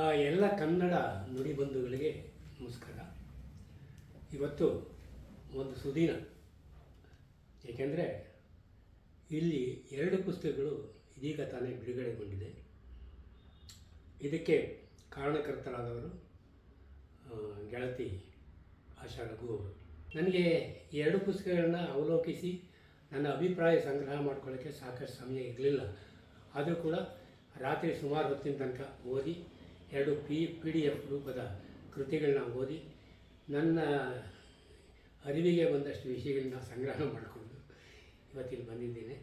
ಆ ಎಲ್ಲ ಕನ್ನಡ ನುಡಿಬಂಧುಗಳಿಗೆ ನಮಸ್ಕಾರ. ಇವತ್ತು ಒಂದು ಸುದಿನ. ಏಕೆಂದರೆ ಇಲ್ಲಿ ಎರಡು ಪುಸ್ತಕಗಳು ಇದೀಗ ತಾನೇ ಬಿಡುಗಡೆಗೊಂಡಿದೆ. ಇದಕ್ಕೆ ಕಾರಣಕರ್ತರಾದವರು ಗೆಳತಿ ಆಶಾ ರಘು ಅವರು. ನನಗೆ ಎರಡು ಪುಸ್ತಕಗಳನ್ನ ಅವಲೋಕಿಸಿ ನನ್ನ ಅಭಿಪ್ರಾಯ ಸಂಗ್ರಹ ಮಾಡ್ಕೊಳ್ಳೋಕ್ಕೆ ಸಾಕಷ್ಟು ಸಮಯ ಇರಲಿಲ್ಲ. ಆದರೂ ಕೂಡ ರಾತ್ರಿ ಸುಮಾರು ಹೊತ್ತಿನ ತನಕ ಓದಿ ಎರಡು ಪಿ ಪಿ ಡಿ ಎಫ್ ರೂಪದ ಕೃತಿಗಳನ್ನ ಓದಿ ನನ್ನ ಅರಿವಿಗೆ ಬಂದಷ್ಟು ವಿಷಯಗಳನ್ನ ಸಂಗ್ರಹ ಮಾಡಿಕೊಂಡು ಇವತ್ತಿಲ್ಲಿ ಬಂದಿದ್ದೀನಿ.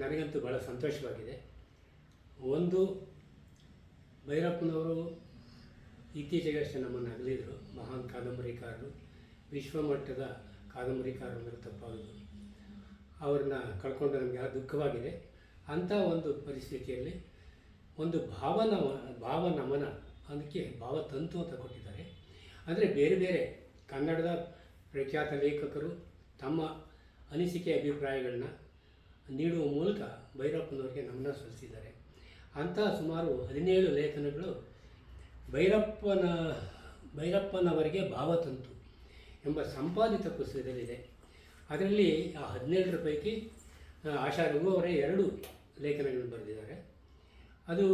ನನಗಂತೂ ಭಾಳ ಸಂತೋಷವಾಗಿದೆ. ಒಂದು, ಭೈರಪ್ಪನವರು ಇತ್ತೀಚೆಗಷ್ಟೇ ನಮ್ಮನ್ನು ಅಗಲಿದರು. ಮಹಾನ್ ಕಾದಂಬರಿಕಾರರು, ವಿಶ್ವಮಟ್ಟದ ಕಾದಂಬರಿಕಾರರು ಅಂದರೆ ತಪ್ಪಾಗದು ಅವ್ರನ್ನ ಕಳ್ಕೊಂಡು ನಮಗೆ ದುಃಖವಾಗಿದೆ? ಅಂಥ ಒಂದು ಪರಿಸ್ಥಿತಿಯಲ್ಲಿ ಒಂದು ಭಾವನ ಭಾವನಮನ ಅದಕ್ಕೆ ಭಾವತಂತು ಅಂತ ಕೊಟ್ಟಿದ್ದಾರೆ. ಅಂದರೆ ಬೇರೆ ಬೇರೆ ಕನ್ನಡದ ಪ್ರಖ್ಯಾತ ಲೇಖಕರು ತಮ್ಮ ಅನಿಸಿಕೆ ಅಭಿಪ್ರಾಯಗಳನ್ನ ನೀಡುವ ಮೂಲಕ ಭೈರಪ್ಪನವರಿಗೆ ನಮನ ಸಲ್ಲಿಸಿದ್ದಾರೆ. ಅಂತಹ ಸುಮಾರು ಹದಿನೇಳು ಲೇಖನಗಳು ಭೈರಪ್ಪನ, ಭೈರಪ್ಪನವರಿಗೆ ಭಾವತಂತು ಎಂಬ ಸಂಪಾದಿತ ಪುಸ್ತಕದಲ್ಲಿದೆ. ಅದರಲ್ಲಿ ಆ ಹದಿನೇಳರ ಪೈಕಿ ಆಶಾ ರಘು ಅವರೇ ಎರಡು ಲೇಖನಗಳನ್ನು ಬರೆದಿದ್ದಾರೆ. ಅದು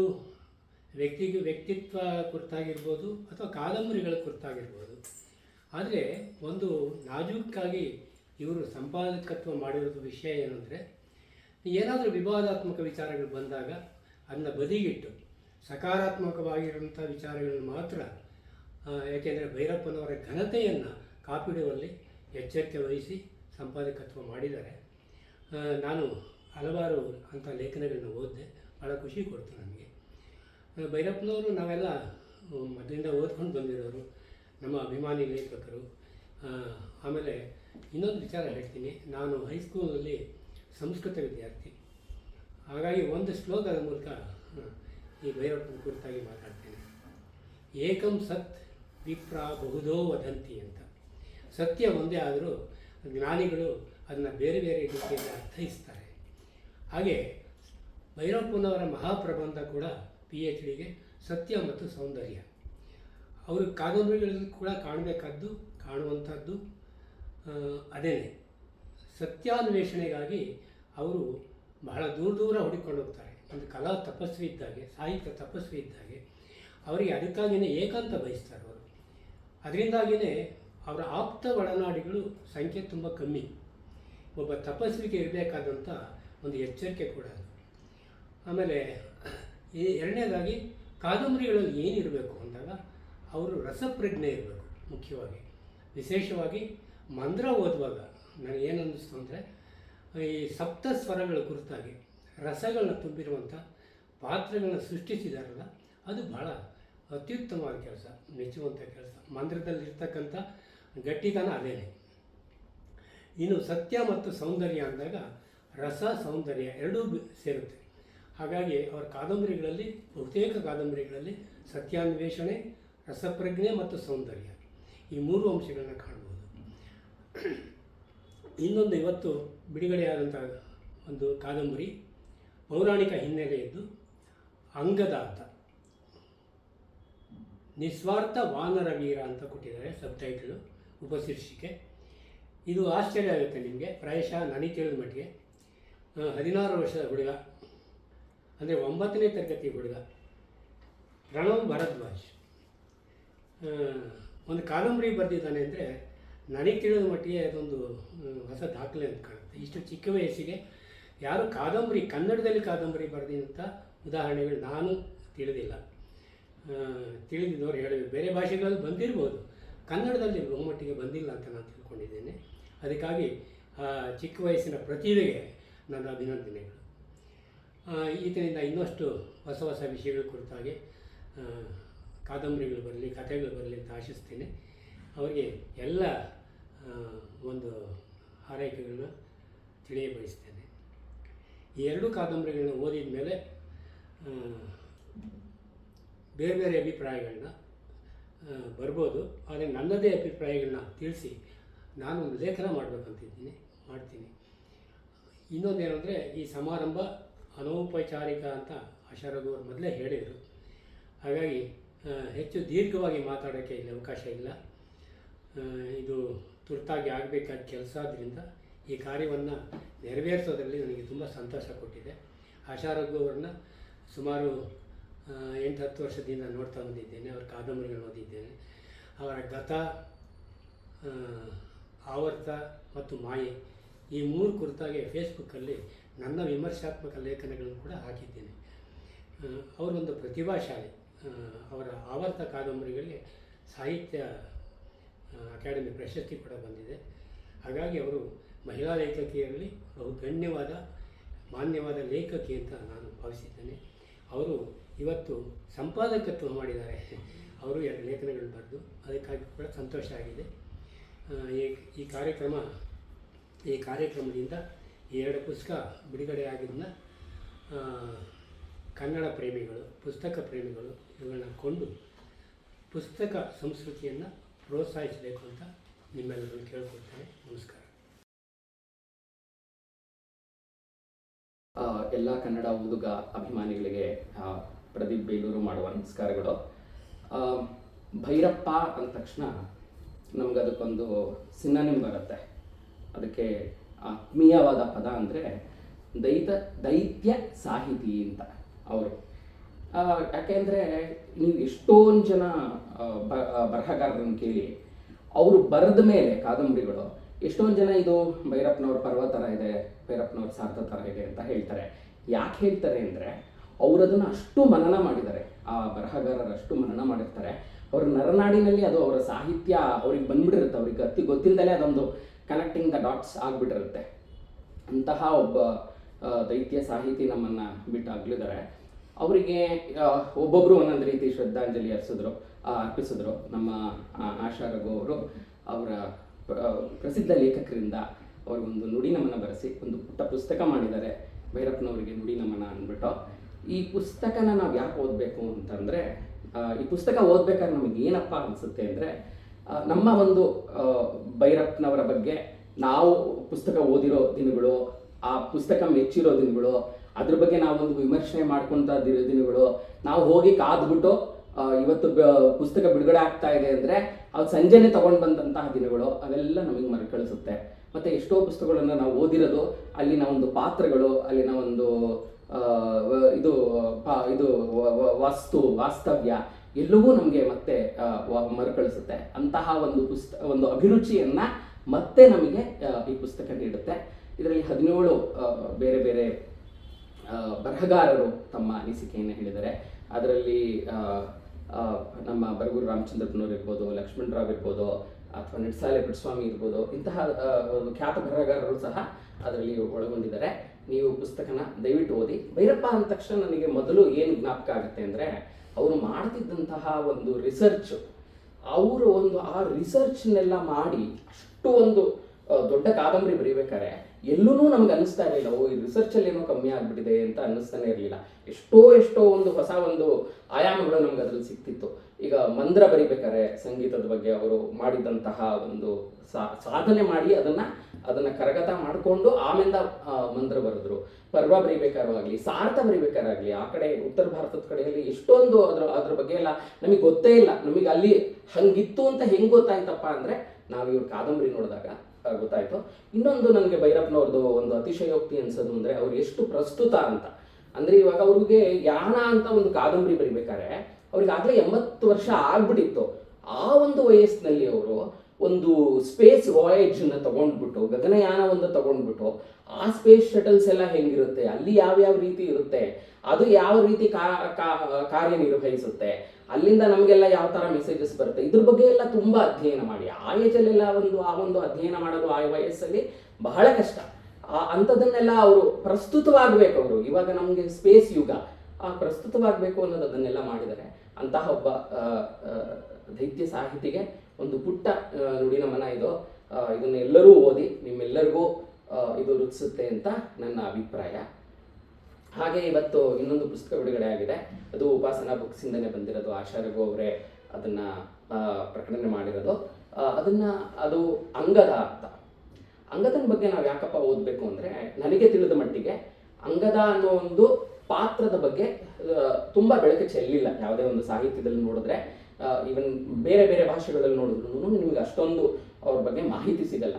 ವ್ಯಕ್ತಿಗೆ ವ್ಯಕ್ತಿತ್ವ ಕುರಿತಾಗಿರ್ಬೋದು ಅಥವಾ ಕಾದಂಬರಿಗಳ ಕುರಿತಾಗಿರ್ಬೋದು. ಆದರೆ ಒಂದು ನಾಜೂಕಾಗಿ ಇವರು ಸಂಪಾದಕತ್ವ ಮಾಡಿರೋದು ವಿಷಯ ಏನಂದರೆ, ಏನಾದರೂ ವಿವಾದಾತ್ಮಕ ವಿಚಾರಗಳು ಬಂದಾಗ ಅದನ್ನ ಬದಿಗಿಟ್ಟು ಸಕಾರಾತ್ಮಕವಾಗಿರುವಂಥ ವಿಚಾರಗಳನ್ನು ಮಾತ್ರ ಯಾಕೆಂದರೆ ಭೈರಪ್ಪನವರ ಘನತೆಯನ್ನು ಕಾಪಿಡುವಲ್ಲಿ ಎಚ್ಚರಿಕೆ ವಹಿಸಿ ಸಂಪಾದಕತ್ವ ಮಾಡಿದ್ದಾರೆ. ನಾನು ಹಲವಾರು ಅಂಥ ಲೇಖನಗಳನ್ನು ಓದಿದೆ. ಭಾಳ ಖುಷಿ ಕೊಡ್ತು ನನಗೆ ಭೈರಪ್ಪನವರು ನಾವೆಲ್ಲ ಮೊದಲಿಂದ ಓದ್ಕೊಂಡು ಬಂದಿರೋರು, ನಮ್ಮ ಅಭಿಮಾನಿ ಲೇಖಕರು. ಆಮೇಲೆ ಇನ್ನೊಂದು ವಿಚಾರ ಹೇಳ್ತೀನಿ. ನಾನು ಹೈಸ್ಕೂಲಲ್ಲಿ ಸಂಸ್ಕೃತ ವಿದ್ಯಾರ್ಥಿ. ಹಾಗಾಗಿ ಒಂದು ಶ್ಲೋಕದ ಮೂಲಕ ಈ ಭೈರಪ್ಪನ ಕುರಿತಾಗಿ ಮಾತಾಡ್ತೇನೆ. ಏಕಂ ಸತ್ ವಿಪ್ರ ಬಹುದೋ ವದಂತಿ ಅಂತ. ಸತ್ಯ ಒಂದೇ ಆದರೂ ಜ್ಞಾನಿಗಳು ಅದನ್ನು ಬೇರೆ ಬೇರೆ ರೀತಿಯಲ್ಲಿ ಅರ್ಥೈಸ್ತಾರೆ. ಹಾಗೆ ಭೈರಪ್ಪನವರ ಮಹಾಪ್ರಬಂಧ ಕೂಡ ಪಿ ಎಚ್ ಡಿಗೆ ಸತ್ಯ ಮತ್ತು ಸೌಂದರ್ಯ. ಅವರು ಕಾದಂಬರಿಗಳಲ್ಲಿ ಕೂಡ ಕಾಣಬೇಕಾದ್ದು, ಕಾಣುವಂಥದ್ದು ಅದೇ ಸತ್ಯಾನ್ವೇಷಣೆಗಾಗಿ ಅವರು ಬಹಳ ದೂರ ದೂರ ಹುಡುಕೊಂಡು ಹೋಗ್ತಾರೆ. ಒಂದು ಕಲಾ ತಪಸ್ವಿ ಇದ್ದಾಗೆ, ಸಾಹಿತ್ಯ ತಪಸ್ವಿ ಇದ್ದಾಗೆ, ಅವರಿಗೆ ಅದಕ್ಕಾಗಿಯೇ ಏಕಾಂತ ಬಯಸ್ತಾರೆ ಅವರು. ಅದರಿಂದಾಗಿಯೇ ಅವರ ಆಪ್ತ ಒಳನಾಡಿಗಳು ಸಂಖ್ಯೆ ತುಂಬ ಕಮ್ಮಿ. ಒಬ್ಬ ತಪಸ್ವಿಗೆ ಇರಬೇಕಾದಂಥ ಒಂದು ಎಚ್ಚರಿಕೆ ಕೂಡ ಆಮೇಲೆ ಈ ಎರಡನೇದಾಗಿ ಕಾದಂಬರಿಗಳಲ್ಲಿ ಏನಿರಬೇಕು ಅಂದಾಗ ಅವರು ರಸಪ್ರಜ್ಞೆ ಇರಬೇಕು ಮುಖ್ಯವಾಗಿ. ವಿಶೇಷವಾಗಿ ಮಂದ್ರ ಓದುವಾಗ ನನಗೆ ಏನು ಅನ್ನಿಸ್ತು ಅಂದರೆ ಈ ಸಪ್ತ ಸ್ವರಗಳ ಕುರಿತಾಗಿ ರಸಗಳನ್ನ ತುಂಬಿರುವಂಥ ಪಾತ್ರಗಳನ್ನ ಸೃಷ್ಟಿಸಿದಾರಲ್ಲ, ಅದು ಬಹಳ ಅತ್ಯುತ್ತಮವಾದ ಕೆಲಸ ಮೆಚ್ಚುವಂಥ ಕೆಲಸ. ಮಂದ್ರದಲ್ಲಿರ್ತಕ್ಕಂಥ ಗಟ್ಟಿತನ ಅದೇನೆ. ಇನ್ನು ಸತ್ಯ ಮತ್ತು ಸೌಂದರ್ಯ ಅಂದಾಗ ರಸ, ಸೌಂದರ್ಯ ಎರಡೂ ಸೇರುತ್ತೆ. ಹಾಗಾಗಿ ಅವರ ಕಾದಂಬರಿಗಳಲ್ಲಿ, ಬಹುತೇಕ ಕಾದಂಬರಿಗಳಲ್ಲಿ ಸತ್ಯಾನ್ವೇಷಣೆ, ರಸಪ್ರಜ್ಞೆ ಮತ್ತು ಸೌಂದರ್ಯ. ಈ ಮೂರು ಅಂಶಗಳನ್ನು ಕಾಣ್ಬೋದು. ಇನ್ನೊಂದು ಇವತ್ತು ಬಿಡುಗಡೆಯಾದಂಥ ಒಂದು ಕಾದಂಬರಿ, ಪೌರಾಣಿಕ ಹಿನ್ನೆಲೆಯದ್ದು, ಅಂಗದಾತ. ನಿಸ್ವಾರ್ಥ ವಾನರ ವೀರ ಅಂತ ಕೊಟ್ಟಿದ್ದಾರೆ ಸಬ್ಟೈಟಲು, ಉಪಶೀರ್ಷಿಕೆ. ಇದು ಆಶ್ಚರ್ಯ ಆಗುತ್ತೆ ನಿಮಗೆ. ಪ್ರಾಯಶಃ ನನಗೆ ತಿಳಿದ ಮಟ್ಟಿಗೆ. ಹದಿನಾರು ವರ್ಷದ ಹುಡುಗ ಅಂದರೆ ಒಂಬತ್ತನೇ ತರಗತಿ ಹುಡುಗ. ಪ್ರಣವ್ ಭರದ್ವಾಜ್. ಒಂದು ಕಾದಂಬರಿ ಬರೆದಿದ್ದಾನೆ ಅಂದರೆ ನನಗೆ ತಿಳಿದ ಮಟ್ಟಿಗೆ ಅದೊಂದು ಹೊಸ ದಾಖಲೆ ಅಂತ ಕಾಣುತ್ತೆ. ಇಷ್ಟು ಚಿಕ್ಕ ವಯಸ್ಸಿಗೆ ಯಾರು ಕಾದಂಬರಿ, ಕನ್ನಡದಲ್ಲಿ ಕಾದಂಬರಿ ಬರೆದಿದ್ದಂಥ ಉದಾಹರಣೆಗಳು ನಾನು ತಿಳಿದಿಲ್ಲ. ತಿಳಿದಿದ್ದವರು ಹೇಳಬೇಕು. ಬೇರೆ ಭಾಷೆಗಳಲ್ಲಿ ಬಂದಿರ್ಬೋದು. ಕನ್ನಡದಲ್ಲಿ ಬಹುಮಟ್ಟಿಗೆ ಬಂದಿಲ್ಲ ಅಂತ ನಾನು ತಿಳ್ಕೊಂಡಿದ್ದೇನೆ. ಅದಕ್ಕಾಗಿ ಚಿಕ್ಕ ವಯಸ್ಸಿನ ಪ್ರತಿಭೆಗೆ ನನ್ನ ಅಭಿನಂದನೆಗಳು. ಈತನಿಂದ ಇನ್ನಷ್ಟು ಹೊಸ ಹೊಸ ವಿಷಯಗಳ ಕುರಿತಾಗಿ ಕಾದಂಬರಿಗಳು ಬರಲಿ, ಕಥೆಗಳು ಬರಲಿ ಅಂತ ಆಶಿಸ್ತೇನೆ. ಅವರಿಗೆ ಎಲ್ಲ ಒಂದು ಹಾರೈಕೆಗಳನ್ನ ತಿಳಿಯಬಯಸ್ತೇನೆ. ಈ ಎರಡು ಕಾದಂಬರಿಗಳನ್ನ ಓದಿದ ಮೇಲೆ ಬೇರೆ ಬೇರೆ ಅಭಿಪ್ರಾಯಗಳನ್ನ ಬರ್ಬೋದು. ಆದರೆ ನನ್ನದೇ ಅಭಿಪ್ರಾಯಗಳನ್ನ ತಿಳಿಸಿ ನಾನು ಒಂದು ಲೇಖನ ಮಾಡಬೇಕಂತಿದ್ದೀನಿ, ಮಾಡ್ತೀನಿ. ಇನ್ನೊಂದೇನೆಂದರೆ ಈ ಸಮಾರಂಭ ಅನೌಪಚಾರಿಕ ಅಂತ ಆಶಾರಘು ಅವರು ಮೊದಲೇ ಹೇಳಿದರು. ಹಾಗಾಗಿ ಹೆಚ್ಚು ದೀರ್ಘವಾಗಿ ಮಾತಾಡೋಕ್ಕೆ ಇಲ್ಲಿ ಅವಕಾಶ ಇಲ್ಲ. ಇದು ತುರ್ತಾಗಿ ಆಗಬೇಕಾದ ಕೆಲಸ ಆದ್ದರಿಂದ ಈ ಕಾರ್ಯವನ್ನು ನೆರವೇರಿಸೋದ್ರಲ್ಲಿ ನನಗೆ ತುಂಬ ಸಂತೋಷ ಕೊಟ್ಟಿದೆ. ಆಶಾ ರಘು ಅವ್ರನ್ನ ಸುಮಾರು ಎಂಟು ಹತ್ತು ವರ್ಷದಿಂದ ನೋಡ್ತಾ ಬಂದಿದ್ದೇನೆ. ಅವ್ರ ಕಾದಂಬರಿಗಳನ್ನು ಓದಿದ್ದೇನೆ. ಅವರ ಗತ ಆವರ್ತ ಮತ್ತು ಮಾಯೆ ಈ ಮೂರು ಕುರಿತಾಗಿ ಫೇಸ್ಬುಕ್ಕಲ್ಲಿ ನನ್ನ ವಿಮರ್ಶಾತ್ಮಕ ಲೇಖನಗಳನ್ನು ಕೂಡ ಹಾಕಿದ್ದೇನೆ. ಅವರೊಂದು ಪ್ರತಿಭಾಶಾಲಿ ಅವರ ಆವರ್ತ ಕಾದಂಬರಿಗಳಿಗೆ ಸಾಹಿತ್ಯ ಅಕಾಡೆಮಿ ಪ್ರಶಸ್ತಿ ಕೂಡ ಬಂದಿದೆ. ಹಾಗಾಗಿ ಅವರು ಮಹಿಳಾ ಲೇಖಕಿಯರಲ್ಲಿ ಬಹು ಗಣ್ಯವಾದ ಮಾನ್ಯವಾದ ಲೇಖಕಿ ಅಂತ ನಾನು ಭಾವಿಸಿದ್ದೇನೆ. ಅವರು ಇವತ್ತು ಸಂಪಾದಕತ್ವ ಮಾಡಿದ್ದಾರೆ. ಅವರು ಎರಡು ಲೇಖನಗಳು ಬರೆದು ಅದಕ್ಕಾಗಿ ಕೂಡ ಸಂತೋಷ ಆಗಿದೆ. ಈ ಕಾರ್ಯಕ್ರಮ, ಈ ಕಾರ್ಯಕ್ರಮದಿಂದ ಎರಡು ಪುಸ್ತಕ ಬಿಡುಗಡೆ ಆಗಿದ್ದನ್ನ ಕನ್ನಡ ಪ್ರೇಮಿಗಳು, ಪುಸ್ತಕ ಪ್ರೇಮಿಗಳು ಇವುಗಳನ್ನ ಕೊಂಡು ಪುಸ್ತಕ ಸಂಸ್ಕೃತಿಯನ್ನು ಪ್ರೋತ್ಸಾಹಿಸಬೇಕು ಅಂತ ನಿಮ್ಮೆಲ್ಲರನ್ನು ಕೇಳ್ಕೊಳ್ತೇನೆ. ನಮಸ್ಕಾರ. ಎಲ್ಲ ಕನ್ನಡ ಓದುಗ ಅಭಿಮಾನಿಗಳಿಗೆ ಪ್ರದೀಪ್ ಬೇಲೂರು ಮಾಡುವ ನಮಸ್ಕಾರಗಳು. ಭೈರಪ್ಪ ಅಂದ ತಕ್ಷಣ ನಮ್ಗೆ ಅದಕ್ಕೊಂದು ಸಿನಾನಿಮ್ ಬರುತ್ತೆ. ಅದಕ್ಕೆ ಆತ್ಮೀಯವಾದ ಪದ ಅಂದರೆ ದೈತ ದೈತ್ಯ ಸಾಹಿತಿ ಅಂತ ಅವರು. ಯಾಕೆಂದರೆ ನೀವು ಎಷ್ಟೊಂದು ಜನ ಬ- ಬರಹಗಾರರನ್ನು ಕೇಳಿ, ಅವರು ಬರೆದ ಮೇಲೆ ಕಾದಂಬರಿಗಳು, ಎಷ್ಟೊಂದು ಜನ ಇದು ಭೈರಪ್ಪನವ್ರ ಪರ್ವ ಥರ ಇದೆ, ಭೈರಪ್ಪನವ್ರ ಸಾರ್ಥ ಥರ ಇದೆ ಅಂತ ಹೇಳ್ತಾರೆ. ಯಾಕೆ ಹೇಳ್ತಾರೆ ಅಂದರೆ ಅವರು ಅದನ್ನು ಅಷ್ಟು ಮನನ ಮಾಡಿದ್ದಾರೆ. ಆ ಬರಹಗಾರರು ಅಷ್ಟು ಮನನ ಮಾಡಿರ್ತಾರೆ. ಅವ್ರ ನರನಾಡಿನಲ್ಲಿ ಅದು ಅವರ ಸಾಹಿತ್ಯ ಅವ್ರಿಗೆ ಬಂದ್ಬಿಟ್ಟಿರುತ್ತೆ. ಅವ್ರಿಗೆ ಅತಿ ಗೊತ್ತಿಲ್ಲದಲೇ ಅದೊಂದು ಕನೆಕ್ಟಿಂಗ್ ದ ಡಾಟ್ಸ್ ಆಗಿಬಿಟ್ಟಿರುತ್ತೆ. ಅಂತಹ ಒಬ್ಬ ದೈತ್ಯ ಸಾಹಿತಿ ನಮ್ಮನ್ನು ಬಿಟ್ಟು ಅಗಲಿದ್ದಾರೆ ಅವರಿಗೆ ಒಬ್ಬೊಬ್ಬರು ಒಂದೊಂದು ರೀತಿ ಶ್ರದ್ಧಾಂಜಲಿ ಅರ್ಸಿದ್ರು ಅರ್ಪಿಸಿದ್ರು ನಮ್ಮ ಆಶಾ ರಘು ಅವರು. ಅವರ ಪ್ರಸಿದ್ಧ ಲೇಖಕರಿಂದ ಅವ್ರಿಗೊಂದು ನುಡಿ ನಮನ ಬರೆಸಿ, ಒಂದು ಪುಟ್ಟ ಪುಸ್ತಕ ಮಾಡಿದ್ದಾರೆ. ಭೈರಪ್ಪನವರಿಗೆ ನುಡಿ ನಮನ ಅಂದ್ಬಿಟ್ಟು. ಈ ಪುಸ್ತಕನ ನಾವು ಯಾಕೆ ಓದಬೇಕು ಅಂತಂದರೆ ಈ ಪುಸ್ತಕ ಓದ್ಬೇಕಾದ್ರೆ ನಮಗೆ ಏನಪ್ಪ ಅನಿಸುತ್ತೆ ಅಂದರೆ ನಮ್ಮ ಒಂದು ಭೈರತ್ನವರ ಬಗ್ಗೆ ನಾವು ಪುಸ್ತಕ ಓದಿರೋ ದಿನಗಳು, ಆ ಪುಸ್ತಕ ಮೆಚ್ಚಿರೋ ದಿನಗಳು, ಅದ್ರ ಬಗ್ಗೆ ನಾವೊಂದು ವಿಮರ್ಶೆ ಮಾಡ್ಕೊಂತ ದಿನಗಳು, ನಾವು ಹೋಗಿ ಕಾದ್ಬಿಟ್ಟು ಇವತ್ತು ಪುಸ್ತಕ ಬಿಡುಗಡೆ ಆಗ್ತಾ ಇದೆ ಅಂದರೆ ಅದು ಸಂಜೆನೆ ತಗೊಂಡು ಬಂದಂತಹ ದಿನಗಳು, ಅವೆಲ್ಲ ನಮಗೆ ಮರುಕಳಿಸುತ್ತೆ. ಮತ್ತೆ ಎಷ್ಟೋ ಪುಸ್ತಕಗಳನ್ನು ನಾವು ಓದಿರೋದು, ಅಲ್ಲಿನ ಒಂದು ಪಾತ್ರಗಳು, ಅಲ್ಲಿನ ಒಂದು ಇದು ಇದು ವಸ್ತು, ವಾಸ್ತವ್ಯ ಎಲ್ಲವೂ ನಮಗೆ ಮತ್ತೆ ಮರುಕಳಿಸುತ್ತೆ. ಅಂತಹ ಒಂದು ಪುಸ್ತ, ಒಂದು ಅಭಿರುಚಿಯನ್ನ ಮತ್ತೆ ನಮಗೆ ಈ ಪುಸ್ತಕ ನೀಡುತ್ತೆ. ಇದರಲ್ಲಿ ಹದಿನೇಳು ಬೇರೆ ಬೇರೆ ಬರಹಗಾರರು ತಮ್ಮ ಅನಿಸಿಕೆಯನ್ನು ಹೇಳಿದ್ದಾರೆ. ಅದರಲ್ಲಿ ನಮ್ಮ ಬರಗೂರು ರಾಮಚಂದ್ರಪ್ಪನವ್ರು ಇರ್ಬೋದು, ಲಕ್ಷ್ಮಣರಾವ್ ಇರ್ಬೋದು, ಅಥವಾ ನಿಡ್ಸಾಲೆ ಪುಟ್ಸ್ವಾಮಿ ಇರ್ಬೋದು, ಇಂತಹ ಒಂದು ಖ್ಯಾತ ಬರಹಗಾರರು ಸಹ ಅದರಲ್ಲಿ ಒಳಗೊಂಡಿದ್ದಾರೆ. ನೀವು ಪುಸ್ತಕನ ದಯವಿಟ್ಟು ಓದಿ. ಭೈರಪ್ಪ ಅಂದ ತಕ್ಷಣ ನನಗೆ ಮೊದಲು ಏನು ಜ್ಞಾಪಕ ಆಗುತ್ತೆ ಅಂದರೆ ಅವರು ಮಾಡ್ತಿದ್ದಂತಹ ಒಂದು ರಿಸರ್ಚ್ ಅವರು ಒಂದು ಆ ರಿಸರ್ಚ್ನೆಲ್ಲ ಮಾಡಿ ಅಷ್ಟು ಒಂದು ದೊಡ್ಡ ಕಾದಂಬರಿ ಬರೀಬೇಕಾದ್ರೆ ಎಲ್ಲೂ ನಮ್ಗೆ ಅನಿಸ್ತಾ ಇರಲಿಲ್ಲ, ಓ, ಈ ರಿಸರ್ಚಲ್ಲಿ ಏನೋ ಕಮ್ಮಿ ಆಗಿಬಿಟ್ಟಿದೆ ಅಂತ ಅನ್ನಿಸ್ತಾನೆ ಇರಲಿಲ್ಲ. ಎಷ್ಟೋ ಎಷ್ಟೋ ಒಂದು ಹೊಸ ಒಂದು ಆಯಾಮಗಳು ನಮ್ಗೆ ಅದ್ರಲ್ಲಿ ಸಿಕ್ತಿತ್ತು. ಈಗ ಮಂದ್ರ ಬರಿಬೇಕಾದ್ರೆ ಸಂಗೀತದ ಬಗ್ಗೆ ಅವರು ಮಾಡಿದಂತಹ ಒಂದು ಸಾಧನೆ ಮಾಡಿ ಅದನ್ನ ಅದನ್ನ ಕರಗತ ಮಾಡಿಕೊಂಡು ಆಮೇಲೆ ಮಂತ್ರ ಬರೆದ್ರು. ಪರ್ವ ಬರಿಬೇಕಾದ್ರೂ ಸಾರ್ಥ ಬರಿಬೇಕಾರಾಗಲಿ, ಆ ಕಡೆ, ಉತ್ತರ ಭಾರತದ ಕಡೆಯಲ್ಲಿ ಎಷ್ಟೊಂದು ಅದ್ರ ಅದ್ರ ಬಗ್ಗೆ ಎಲ್ಲ ನಮಗೆ ಗೊತ್ತೇ ಇಲ್ಲ. ನಮಗೆ ಅಲ್ಲಿ ಹಂಗಿತ್ತು ಅಂತ ಹೆಂಗ್ ಗೊತ್ತಾಯ್ತಪ್ಪ ಅಂದ್ರೆ, ನಾವು ಇವ್ರ ಕಾದಂಬರಿ ನೋಡಿದಾಗ ಗೊತ್ತಾಯ್ತು. ಇನ್ನೊಂದು ನನಗೆ ಭೈರಪ್ಪನವ್ರದ್ದು ಒಂದು ಅತಿಶಯೋಕ್ತಿ ಅನ್ಸೋದು ಅಂದ್ರೆ, ಅವ್ರು ಎಷ್ಟು ಪ್ರಸ್ತುತ ಅಂತ. ಅಂದ್ರೆ ಇವಾಗ ಅವ್ರಿಗೆ ಯಾಣ ಅಂತ ಒಂದು ಕಾದಂಬರಿ ಬರಿಬೇಕಾದ್ರೆ ಅವ್ರಿಗೆ ಆಗ್ಲೇ ಎಂಬತ್ತು ವರ್ಷ ಆಗ್ಬಿಟ್ಟಿತ್ತು. ಆ ಒಂದು ವಯಸ್ಸಿನಲ್ಲಿ ಅವರು ಒಂದು ಸ್ಪೇಸ್ ವಾಯೇಜನ್ನು ತಗೊಂಡ್ಬಿಟ್ಟು ಗಗನಯಾನವನ್ನು ತಗೊಂಡ್ಬಿಟ್ಟು, ಆ ಸ್ಪೇಸ್ ಶಟಲ್ಸ್ ಎಲ್ಲ ಹೆಂಗಿರುತ್ತೆ? ಅಲ್ಲಿ ಯಾವ್ಯಾವ ರೀತಿ ಇರುತ್ತೆ? ಅದು ಯಾವ ರೀತಿ ಕಾರ್ಯನಿರ್ವಹಿಸುತ್ತೆ? ಅಲ್ಲಿಂದ ನಮಗೆಲ್ಲ ಯಾವ ಥರ ಮೆಸೇಜಸ್ ಬರುತ್ತೆ? ಇದ್ರ ಬಗ್ಗೆ ಎಲ್ಲ ತುಂಬ ಅಧ್ಯಯನ ಮಾಡಿ. ಆ ಏಜಲ್ಲೆಲ್ಲ ಒಂದು, ಆ ಒಂದು ಅಧ್ಯಯನ ಮಾಡೋದು ಆ ವಯಸ್ಸಲ್ಲಿ ಬಹಳ ಕಷ್ಟ. ಆ ಅಂಥದ್ದನ್ನೆಲ್ಲ ಅವರು ಪ್ರಸ್ತುತವಾಗಬೇಕು ಅವರು. ಇವಾಗ ನಮಗೆ ಸ್ಪೇಸ್ ಯುಗ. ಆ ಪ್ರಸ್ತುತವಾಗಬೇಕು ಅನ್ನೋದು ಅದನ್ನೆಲ್ಲ ಮಾಡಿದರೆ ಅಂತಹ ಒಬ್ಬ ದೈತ್ಯ ಸಾಹಿತಿಗೆ ಒಂದು ಪುಟ್ಟ ನುಡಿನ ಮನ ಇದು. ಇದನ್ನ ಎಲ್ಲರೂ ಓದಿ ನಿಮ್ಮೆಲ್ಲರಿಗೂ ಇದು ರುಚಿಸುತ್ತೆ ಅಂತ ನನ್ನ ಅಭಿಪ್ರಾಯ. ಹಾಗೆ ಇವತ್ತು ಇನ್ನೊಂದು ಪುಸ್ತಕ ಬಿಡುಗಡೆ ಆಗಿದೆ. ಅದು ಉಪಾಸನಾ ಬುಕ್ಸ್ ಇಂದನೇ ಬಂದಿರೋದು. ಆಶಾ ರಘು ಅವರೇ ಅದನ್ನ ಪ್ರಕಟಣೆ ಮಾಡಿರೋದು. ಅದನ್ನು, ಅದು ಅಂಗದ ಅರ್ಥ. ಅಂಗದನ ಬಗ್ಗೆ ನಾವು ಯಾಕಪ್ಪ ಓದಬೇಕು ಅಂದ್ರೆ, ನನಗೆ ತಿಳಿದ ಮಟ್ಟಿಗೆ ಅಂಗದ ಅನ್ನೋ ಒಂದು ಪಾತ್ರದ ಬಗ್ಗೆ ತುಂಬಾ ಬೆಳಕು ಚೆಲ್ಲಿಲ್ಲ. ಯಾವುದೇ ಒಂದು ಸಾಹಿತ್ಯದಲ್ಲಿ ನೋಡಿದ್ರೆ. ಈವನ್ ಬೇರೆ ಬೇರೆ ಭಾಷೆಗಳಲ್ಲಿ ನೋಡಿದ್ರು ನಿಮಗೆ ಅಷ್ಟೊಂದು ಅವ್ರ ಬಗ್ಗೆ ಮಾಹಿತಿ ಸಿಗಲ್ಲ.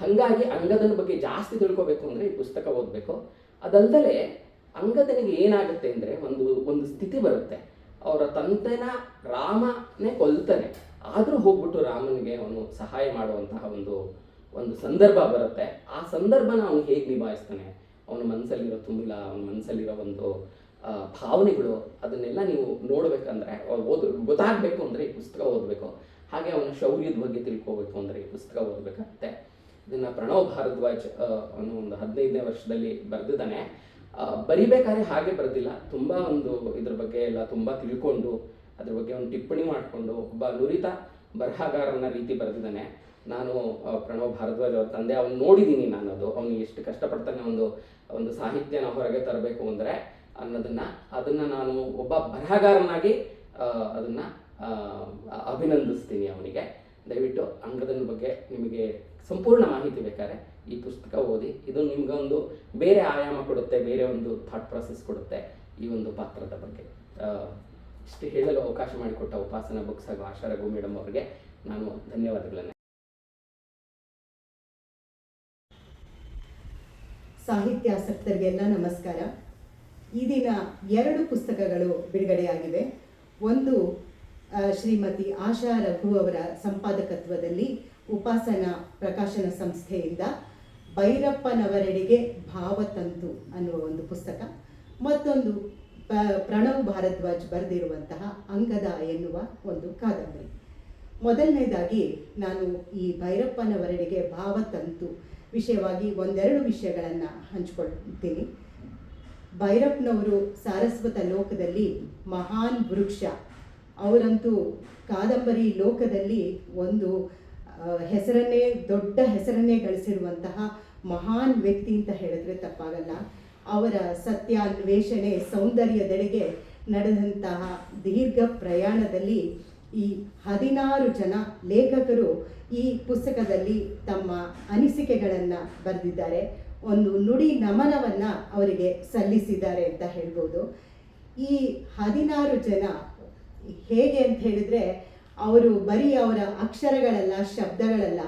ಹಾಗಾಗಿ ಅಂಗದನ ಬಗ್ಗೆ ಜಾಸ್ತಿ ತಿಳ್ಕೊಬೇಕು ಅಂದ್ರೆ ಈ ಪುಸ್ತಕ ಓದಬೇಕು. ಅದಲ್ಲದೆ ಅಂಗದನಿಗೆ ಏನಾಗುತ್ತೆ ಅಂದ್ರೆ ಒಂದು ಒಂದು ಸ್ಥಿತಿ ಬರುತ್ತೆ. ಅವರ ತಂದೆನ ರಾಮನೇ ಕೊಲ್ತಾನೆ. ಆದರೂ ಹೋಗ್ಬಿಟ್ಟು ರಾಮನಿಗೆ ಅವನು ಸಹಾಯ ಮಾಡುವಂತಹ ಒಂದು ಒಂದು ಸಂದರ್ಭ ಬರುತ್ತೆ. ಆ ಸಂದರ್ಭನ ಅವನು ಹೇಗೆ ನಿಭಾಯಿಸ್ತಾನೆ? ಅವನ ಮನಸ್ಸಲ್ಲಿರೋ ತುಂಬಿಲ, ಅವನ ಮನಸ್ಸಲ್ಲಿರೋ ಒಂದು ಭಾವನೆಗಳು ಅದನ್ನೆಲ್ಲ ನೀವು ನೋಡಬೇಕಂದ್ರೆ ಓದ್, ಗೊತ್ತಾಗಬೇಕು ಅಂದರೆ ಈ ಪುಸ್ತಕ ಓದಬೇಕು. ಹಾಗೆ ಅವನ ಶೌರ್ಯದ ಬಗ್ಗೆ ತಿಳ್ಕೋಬೇಕು ಅಂದರೆ ಈ ಪುಸ್ತಕ ಓದಬೇಕಾಗುತ್ತೆ. ಇದನ್ನ ಪ್ರಣವ್ ಭಾರದ್ವಾಜ್ ಅವನು ಒಂದು ಹದಿನೈದನೇ ವರ್ಷದಲ್ಲಿ ಬರೆದಿದ್ದಾನೆ. ಬರಿಬೇಕಾದ್ರೆ ಹಾಗೆ ಬರೆದಿಲ್ಲ. ತುಂಬ ಒಂದು ಇದ್ರ ಬಗ್ಗೆ ಎಲ್ಲ ತುಂಬ ತಿಳ್ಕೊಂಡು, ಅದ್ರ ಬಗ್ಗೆ ಒಂದು ಟಿಪ್ಪಣಿ ಮಾಡಿಕೊಂಡು ಒಬ್ಬ ನುರಿತ ಬರಹಗಾರನ ರೀತಿ ಬರೆದಿದ್ದಾನೆ. ನಾನು ಪ್ರಣವ್ ಭಾರದ್ವಾಜ್ ಅವ್ರ ತಂದೆ, ಅವ್ನು ನೋಡಿದ್ದೀನಿ ನಾನು ಅದು ಅವನು ಎಷ್ಟು ಕಷ್ಟಪಡ್ತಾನೆ ಒಂದು ಒಂದು ಸಾಹಿತ್ಯನ ಹೊರಗೆ ತರಬೇಕು ಅಂದರೆ ಅನ್ನೋದನ್ನ ಅದನ್ನ ನಾನು ಒಬ್ಬ ಬರಹಗಾರನಾಗಿ ಅದನ್ನು ಅಭಿನಂದಿಸ್ತೀನಿ ಅವನಿಗೆ. ದಯವಿಟ್ಟು ಅಂಗದನ ಬಗ್ಗೆ ನಿಮಗೆ ಸಂಪೂರ್ಣ ಮಾಹಿತಿ ಬೇಕಾದ್ರೆ ಈ ಪುಸ್ತಕ ಓದಿ. ಇದು ನಿಮ್ಗೊಂದು ಬೇರೆ ಆಯಾಮ ಕೊಡುತ್ತೆ, ಬೇರೆ ಒಂದು ಥಾಟ್ ಪ್ರಾಸೆಸ್ ಕೊಡುತ್ತೆ ಈ ಒಂದು ಪಾತ್ರದ ಬಗ್ಗೆ. ಇಷ್ಟು ಹೇಳಲು ಅವಕಾಶ ಮಾಡಿಕೊಟ್ಟ ಉಪಾಸನ ಬುಕ್ಸ್ ಹಾಗೂ ಆಶಾ ರಘು ಮೇಡಮ್ ಅವರಿಗೆ ನಾನು ಧನ್ಯವಾದಗಳನ್ನು ಸಾಹಿತ್ಯಾಸಕ್ತರಿಗೆಲ್ಲ ನಮಸ್ಕಾರ. ಈ ದಿನ ಎರಡು ಪುಸ್ತಕಗಳು ಬಿಡುಗಡೆಯಾಗಿವೆ. ಒಂದು ಶ್ರೀಮತಿ ಆಶಾ ರಘು ಅವರ ಸಂಪಾದಕತ್ವದಲ್ಲಿ ಉಪಾಸನ ಪ್ರಕಾಶನ ಸಂಸ್ಥೆಯಿಂದ ಭೈರಪ್ಪನವರೆಡೆಗೆ ಭಾವತಂತು ಅನ್ನುವ ಒಂದು ಪುಸ್ತಕ. ಮತ್ತೊಂದು ಪ್ರಣವ್ ಭಾರದ್ವಾಜ್ ಬರೆದಿರುವಂತಹ ಅಂಗದ ಎನ್ನುವ ಒಂದು ಕಾದಂಬರಿ. ಮೊದಲನೇದಾಗಿ ನಾನು ಈ ಭೈರಪ್ಪನವರೆಡೆಗೆ ಭಾವತಂತು ವಿಷಯವಾಗಿ ಒಂದೆರಡು ವಿಷಯಗಳನ್ನು ಹಂಚ್ಕೊಳ್ತೀನಿ. ಭೈರಪ್ಪನವರು ಸಾರಸ್ವತ ಲೋಕದಲ್ಲಿ ಮಹಾನ್ ವೃಕ್ಷ. ಅವರಂತೂ ಕಾದಂಬರಿ ಲೋಕದಲ್ಲಿ ಒಂದು ಹೆಸರನ್ನೇ, ದೊಡ್ಡ ಹೆಸರನ್ನೇ ಗಳಿಸಿರುವಂತಹ ಮಹಾನ್ ವ್ಯಕ್ತಿ ಅಂತ ಹೇಳಿದ್ರೆ ತಪ್ಪಾಗಲ್ಲ. ಅವರ ಸತ್ಯಾನ್ವೇಷಣೆ, ಸೌಂದರ್ಯದೆಡೆಗೆ ನಡೆದಂತಹ ದೀರ್ಘ ಪ್ರಯಾಣದಲ್ಲಿ ಈ ಹದಿನಾರು ಜನ ಲೇಖಕರು ಈ ಪುಸ್ತಕದಲ್ಲಿ ತಮ್ಮ ಅನಿಸಿಕೆಗಳನ್ನು ಬರೆದಿದ್ದಾರೆ. ಒಂದು ನುಡಿ ನಮನವನ್ನು ಅವರಿಗೆ ಸಲ್ಲಿಸಿದ್ದಾರೆ ಅಂತ ಹೇಳ್ಬೋದು. ಈ ಹದಿನಾರು ಜನ ಹೇಗೆ ಅಂತ ಹೇಳಿದ್ರೆ, ಅವರು ಬರೀ ಅವರ ಅಕ್ಷರಗಳಲ್ಲ, ಶಬ್ದಗಳಲ್ಲ,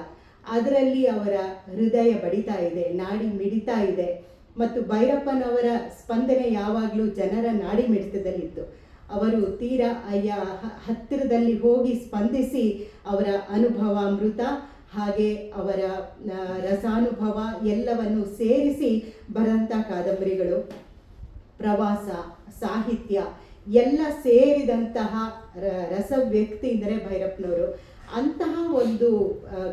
ಅದರಲ್ಲಿ ಅವರ ಹೃದಯ ಬಡಿತಾ ಇದೆ, ನಾಡಿ ಮಿಡಿತಾ ಇದೆ, ಮತ್ತು ಭೈರಪ್ಪನವರ ಸ್ಪಂದನೆ ಯಾವಾಗಲೂ ಜನರ ನಾಡಿ ಮಿಡಿತದಲ್ಲಿತ್ತು. ಅವರು ತೀರಾ ಅಯ್ಯ ಹತ್ತಿರದಲ್ಲಿ ಹೋಗಿ ಸ್ಪಂದಿಸಿ ಅವರ ಅನುಭವಾಮೃತ ಹಾಗೆ ಅವರ ರಸಾನುಭವ ಎಲ್ಲವನ್ನು ಸೇರಿಸಿ ಬರೆದಂಥ ಕಾದಂಬರಿಗಳು. ಪ್ರವಾಸ, ಸಾಹಿತ್ಯ ಎಲ್ಲ ಸೇರಿದಂತಹ ರಸ ವ್ಯಕ್ತಿ ಅಂದರೆ ಭೈರಪ್ಪನವರು. ಅಂತಹ ಒಂದು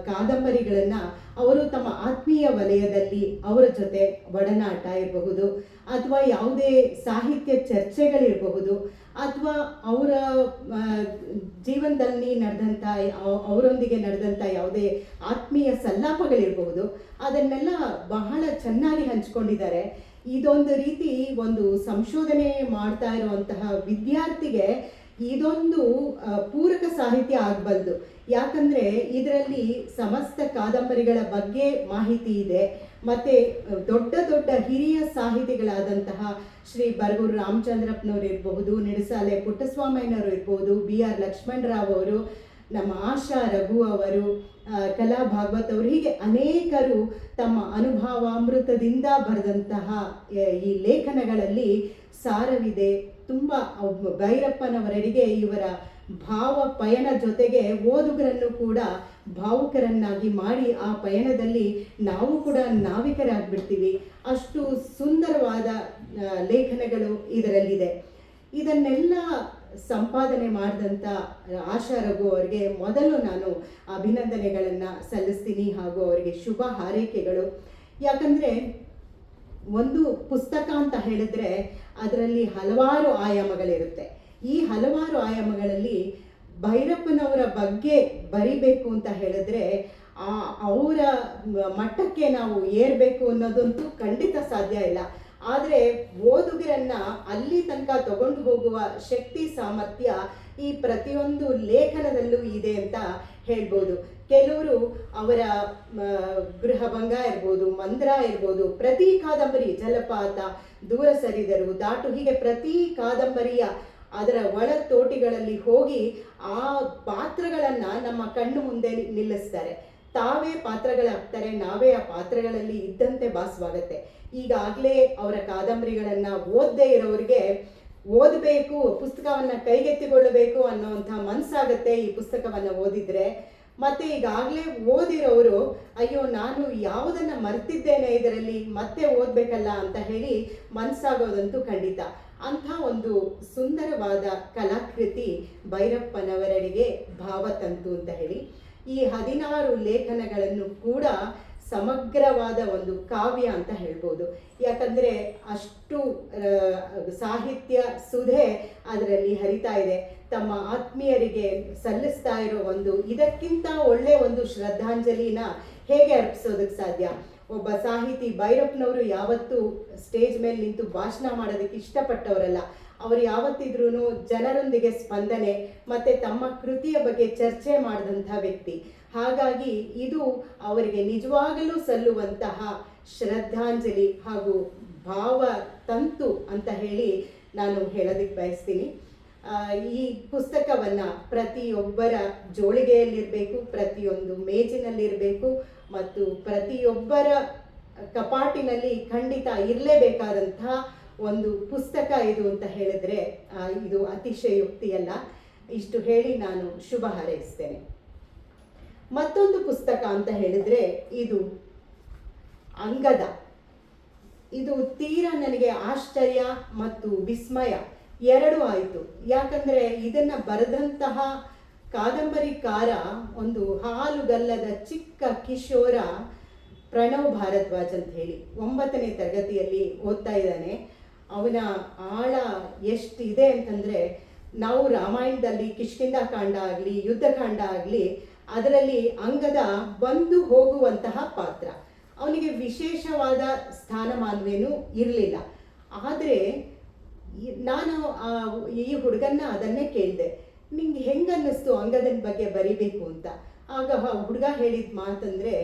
ಕಾದಂಬರಿಗಳನ್ನು ಅವರು ತಮ್ಮ ಆತ್ಮೀಯ ವಲಯದಲ್ಲಿ ಅವರ ಜೊತೆ ಒಡನಾಟ ಇರಬಹುದು, ಅಥವಾ ಯಾವುದೇ ಸಾಹಿತ್ಯ ಚರ್ಚೆಗಳಿರಬಹುದು ಅಥವಾ ಅವರ ಜೀವನದಲ್ಲಿ ನಡೆದಂಥ ಅವರೊಂದಿಗೆ ನಡೆದಂಥ ಯಾವುದೇ ಆತ್ಮೀಯ ಸಲ್ಲಾಪಗಳಿರಬಹುದು, ಅದನ್ನೆಲ್ಲ ಬಹಳ ಚೆನ್ನಾಗಿ ಹಂಚ್ಕೊಂಡಿದ್ದಾರೆ. ಇದೊಂದು ರೀತಿ ಒಂದು ಸಂಶೋಧನೆ ಮಾಡ್ತಾ ಇರುವಂತಹ ವಿದ್ಯಾರ್ಥಿಗೆ ಇದೊಂದು ಪೂರಕ ಸಾಹಿತ್ಯ ಆಗಬಲ್ದು. ಯಾಕಂದ್ರೆ, ಇದರಲ್ಲಿ ಸಮಸ್ತ ಕಾದಂಬರಿಗಳ ಬಗ್ಗೆ ಮಾಹಿತಿ ಇದೆ. ಮತ್ತೆ ದೊಡ್ಡ ದೊಡ್ಡ ಹಿರಿಯ ಸಾಹಿತಿಗಳಾದಂತಹ ಶ್ರೀ ಬರಗೂರು ರಾಮಚಂದ್ರಪ್ಪನವರು ಇರಬಹುದು, ನಿಡಸಾಲೆ ಪುಟ್ಟಸ್ವಾಮಯ್ಯನವರು ಇರಬಹುದು ಬಿ ಆರ್ ಲಕ್ಷ್ಮಣರಾವ್ ಅವರು, ನಮ್ಮ ಆಶಾ ರಘು ಅವರು ಕಲಾ ಭಾಗವತ್ ಅವರು, ಹೀಗೆ ಅನೇಕರು ತಮ್ಮ ಅನುಭವಾಮೃತದಿಂದ ಬರೆದಂತಹ ಈ ಲೇಖನಗಳಲ್ಲಿ ಸಾರವಿದೆ. ತುಂಬ ಭೈರಪ್ಪನವರಡಿಗೆ ಇವರ ಭಾವ ಪಯಣ ಜೊತೆಗೆ ಓದುಗರನ್ನು ಕೂಡ ಭಾವುಕರನ್ನಾಗಿ ಮಾಡಿ ಆ ಪಯಣದಲ್ಲಿ ನಾವು ಕೂಡ ನಾವಿಕರಾಗ್ಬಿಡ್ತೀವಿ. ಅಷ್ಟು ಸುಂದರವಾದ ಲೇಖನಗಳು ಇದರಲ್ಲಿದೆ. ಇದನ್ನೆಲ್ಲ ಸಂಪಾದನೆ ಮಾಡಿದಂಥ ಆಶಾ ರಘು ಅವರಿಗೆ ಮೊದಲು ನಾನು ಅಭಿನಂದನೆಗಳನ್ನು ಸಲ್ಲಿಸ್ತೀನಿ ಹಾಗೂ ಅವರಿಗೆ ಶುಭ ಹಾರೈಕೆಗಳು. ಯಾಕಂದರೆ ಒಂದು ಪುಸ್ತಕ ಅಂತ ಹೇಳಿದ್ರೆ ಅದರಲ್ಲಿ ಹಲವಾರು ಆಯಾಮಗಳಿರುತ್ತೆ. ಈ ಹಲವಾರು ಆಯಾಮಗಳಲ್ಲಿ ಭೈರಪ್ಪನವರ ಬಗ್ಗೆ ಬರಿಬೇಕು ಅಂತ ಹೇಳಿದ್ರೆ ಆ ಅವರ ಮಟ್ಟಕ್ಕೆ ನಾವು ಏರಬೇಕು ಅನ್ನೋದಂತೂ ಖಂಡಿತ ಸಾಧ್ಯ ಇಲ್ಲ. ಆದರೆ ಓದುಗರನ್ನ ಅಲ್ಲಿ ತನಕ ತಗೊಂಡು ಹೋಗುವ ಶಕ್ತಿ, ಸಾಮರ್ಥ್ಯ ಈ ಪ್ರತಿಯೊಂದು ಲೇಖನದಲ್ಲೂ ಇದೆ ಅಂತ ಹೇಳ್ಬೋದು. ಕೆಲವರು ಅವರ ಗೃಹಭಂಗ ಇರ್ಬೋದು, ಮಂದ್ರ ಇರ್ಬೋದು, ಪ್ರತಿ ಕಾದಂಬರಿ, ಜಲಪಾತ, ದೂರ ಸರಿದರು, ದಾಟು ಹೀಗೆ ಪ್ರತಿ ಕಾದಂಬರಿಯ ಅದರ ಒಳ ತೋಟಿಗಳಲ್ಲಿ ಹೋಗಿ ಆ ಪಾತ್ರಗಳನ್ನು ನಮ್ಮ ಕಣ್ಣು ಮುಂದೆ ನಿಲ್ಲಿಸ್ತಾರೆ. ತಾವೇ ಪಾತ್ರಗಳಾಗ್ತಾರೆ, ನಾವೇ ಆ ಪಾತ್ರಗಳಲ್ಲಿ ಇದ್ದಂತೆ ಭಾಸವಾಗತ್ತೆ ಈಗಾಗಲೇ ಅವರ ಕಾದಂಬರಿಗಳನ್ನು ಓದದೇ ಇರೋರಿಗೆ ಓದಬೇಕು, ಪುಸ್ತಕವನ್ನ ಕೈಗೆತ್ತಿಕೊಳ್ಳಬೇಕು ಅನ್ನೋವಂಥ ಮನ್ಸಾಗತ್ತೆ ಈ ಪುಸ್ತಕವನ್ನ ಓದಿದ್ರೆ. ಮತ್ತೆ ಈಗಾಗಲೇ ಓದಿರೋರು, ಅಯ್ಯೋ, ನಾನು ಯಾವುದನ್ನ ಮರ್ತಿದ್ದೇನೆ ಇದರಲ್ಲಿ, ಮತ್ತೆ ಓದ್ಬೇಕಲ್ಲ ಅಂತ ಹೇಳಿ ಮನಸ್ಸಾಗೋದಂತೂ ಖಂಡಿತ. ಅಂಥ ಒಂದು ಸುಂದರವಾದ ಕಲಾಕೃತಿ ಭೈರಪ್ಪನವರಡಿಗೆ ಭಾವತಂತು ಅಂತ ಹೇಳಿ, ಈ ಹದಿನಾರು ಲೇಖನಗಳನ್ನು ಕೂಡ ಸಮಗ್ರವಾದ ಒಂದು ಕಾವ್ಯ ಅಂತ ಹೇಳ್ಬೋದು. ಯಾಕಂದರೆ ಅಷ್ಟು ಸಾಹಿತ್ಯ ಸುಧೆ ಅದರಲ್ಲಿ ಹರಿತಾ ಇದೆ. ತಮ್ಮ ಆತ್ಮೀಯರಿಗೆ ಸಲ್ಲಿಸ್ತಾ ಇರೋ ಒಂದು ಇದಕ್ಕಿಂತ ಒಳ್ಳೆಯ ಒಂದು ಶ್ರದ್ಧಾಂಜಲಿನ ಹೇಗೆ ಅರ್ಪಿಸೋದಕ್ಕೆ ಸಾಧ್ಯ? ಒಬ್ಬ ಸಾಹಿತಿ ಭೈರಪ್ಪನವರು ಯಾವತ್ತೂ ಸ್ಟೇಜ್ ಮೇಲೆ ನಿಂತು ಭಾಷಣ ಮಾಡೋದಕ್ಕೆ ಇಷ್ಟಪಟ್ಟವರಲ್ಲ. ಅವರು ಯಾವತ್ತಿದ್ರೂ ಜನರೊಂದಿಗೆ ಸ್ಪಂದನೆ ಮತ್ತೆ ತಮ್ಮ ಕೃತಿಯ ಬಗ್ಗೆ ಚರ್ಚೆ ಮಾಡಿದಂಥ ವ್ಯಕ್ತಿ. ಹಾಗಾಗಿ ಇದು ಅವರಿಗೆ ನಿಜವಾಗಲೂ ಸಲ್ಲುವಂತಹ ಶ್ರದ್ಧಾಂಜಲಿ ಹಾಗೂ ಭಾವ ತಂತು ಅಂತ ಹೇಳಿ ನಾನು ಹೇಳೋದಕ್ಕೆ ಬಯಸ್ತೀನಿ. ಈ ಪುಸ್ತಕವನ್ನು ಪ್ರತಿಯೊಬ್ಬರ ಜೋಳಿಗೆಯಲ್ಲಿರಬೇಕು, ಪ್ರತಿಯೊಂದು ಮೇಜಿನಲ್ಲಿರಬೇಕು ಮತ್ತು ಪ್ರತಿಯೊಬ್ಬರ ಕಪಾಟಿನಲ್ಲಿ ಖಂಡಿತ ಇರಲೇಬೇಕಾದಂತಹ ಒಂದು ಪುಸ್ತಕ ಇದು ಅಂತ ಹೇಳಿದ್ರೆ ಇದು ಅತಿಶಯೋಕ್ತಿಯಲ್ಲ ಇಷ್ಟು ಹೇಳಿ ನಾನು ಶುಭ ಹಾರೈಸ್ತೇನೆ. ಮತ್ತೊಂದು ಪುಸ್ತಕ ಅಂತ ಹೇಳಿದ್ರೆ, ಇದು ಅಂಗದ. ಇದು ತೀರ ನನಗೆ ಆಶ್ಚರ್ಯ ಮತ್ತು ವಿಸ್ಮಯ. ಎರಡೂ ಆಯಿತು. ಯಾಕಂದ್ರೆ ಇದನ್ನ ಬರೆದಂತಹ ಕಾದಂಬರಿಕಾರ ಒಂದು ಹಾಲುಗಲ್ಲದ ಚಿಕ್ಕ ಕಿಶೋರ ಪ್ರಣವ್ ಭಾರದ್ವಾಜ್ ಅಂತ ಹೇಳಿ. ಒಂಬತ್ತನೇ ತರಗತಿಯಲ್ಲಿ ಓದ್ತಾ ಇದ್ದಾನೆ. ಅವನ ಆಳ ಎಷ್ಟಿದೆ ಅಂತಂದ್ರೆ, ನಾವು ರಾಮಾಯಣದಲ್ಲಿ ಕಿಷ್ಕಿಂದ ಕಾಂಡ ಆಗಲಿ, ಯುದ್ಧಕಾಂಡ ಆಗಲಿ, ಅದರಲ್ಲಿ ಅಂಗದ ಬಂದು ಹೋಗುವಂತಹ ಪಾತ್ರ. ಅವನಿಗೆ ವಿಶೇಷವಾದ ಸ್ಥಾನಮಾನವೇನು ಇರಲಿಲ್ಲ. ಆದರೆ ನಾನು ಈ ಹುಡುಗನ್ನ ಅದನ್ನೇ ಕೇಳಿದೆ. ನಿಂಗೆ ಹೆಂಗನ್ನಿಸ್ತು ಅಂಗದನ ಬಗ್ಗೆ ಬರಿಬೇಕು ಅಂತ? ಆಗ ಹುಡುಗ ಹೇಳಿದ ಮಾತಂದರೆ,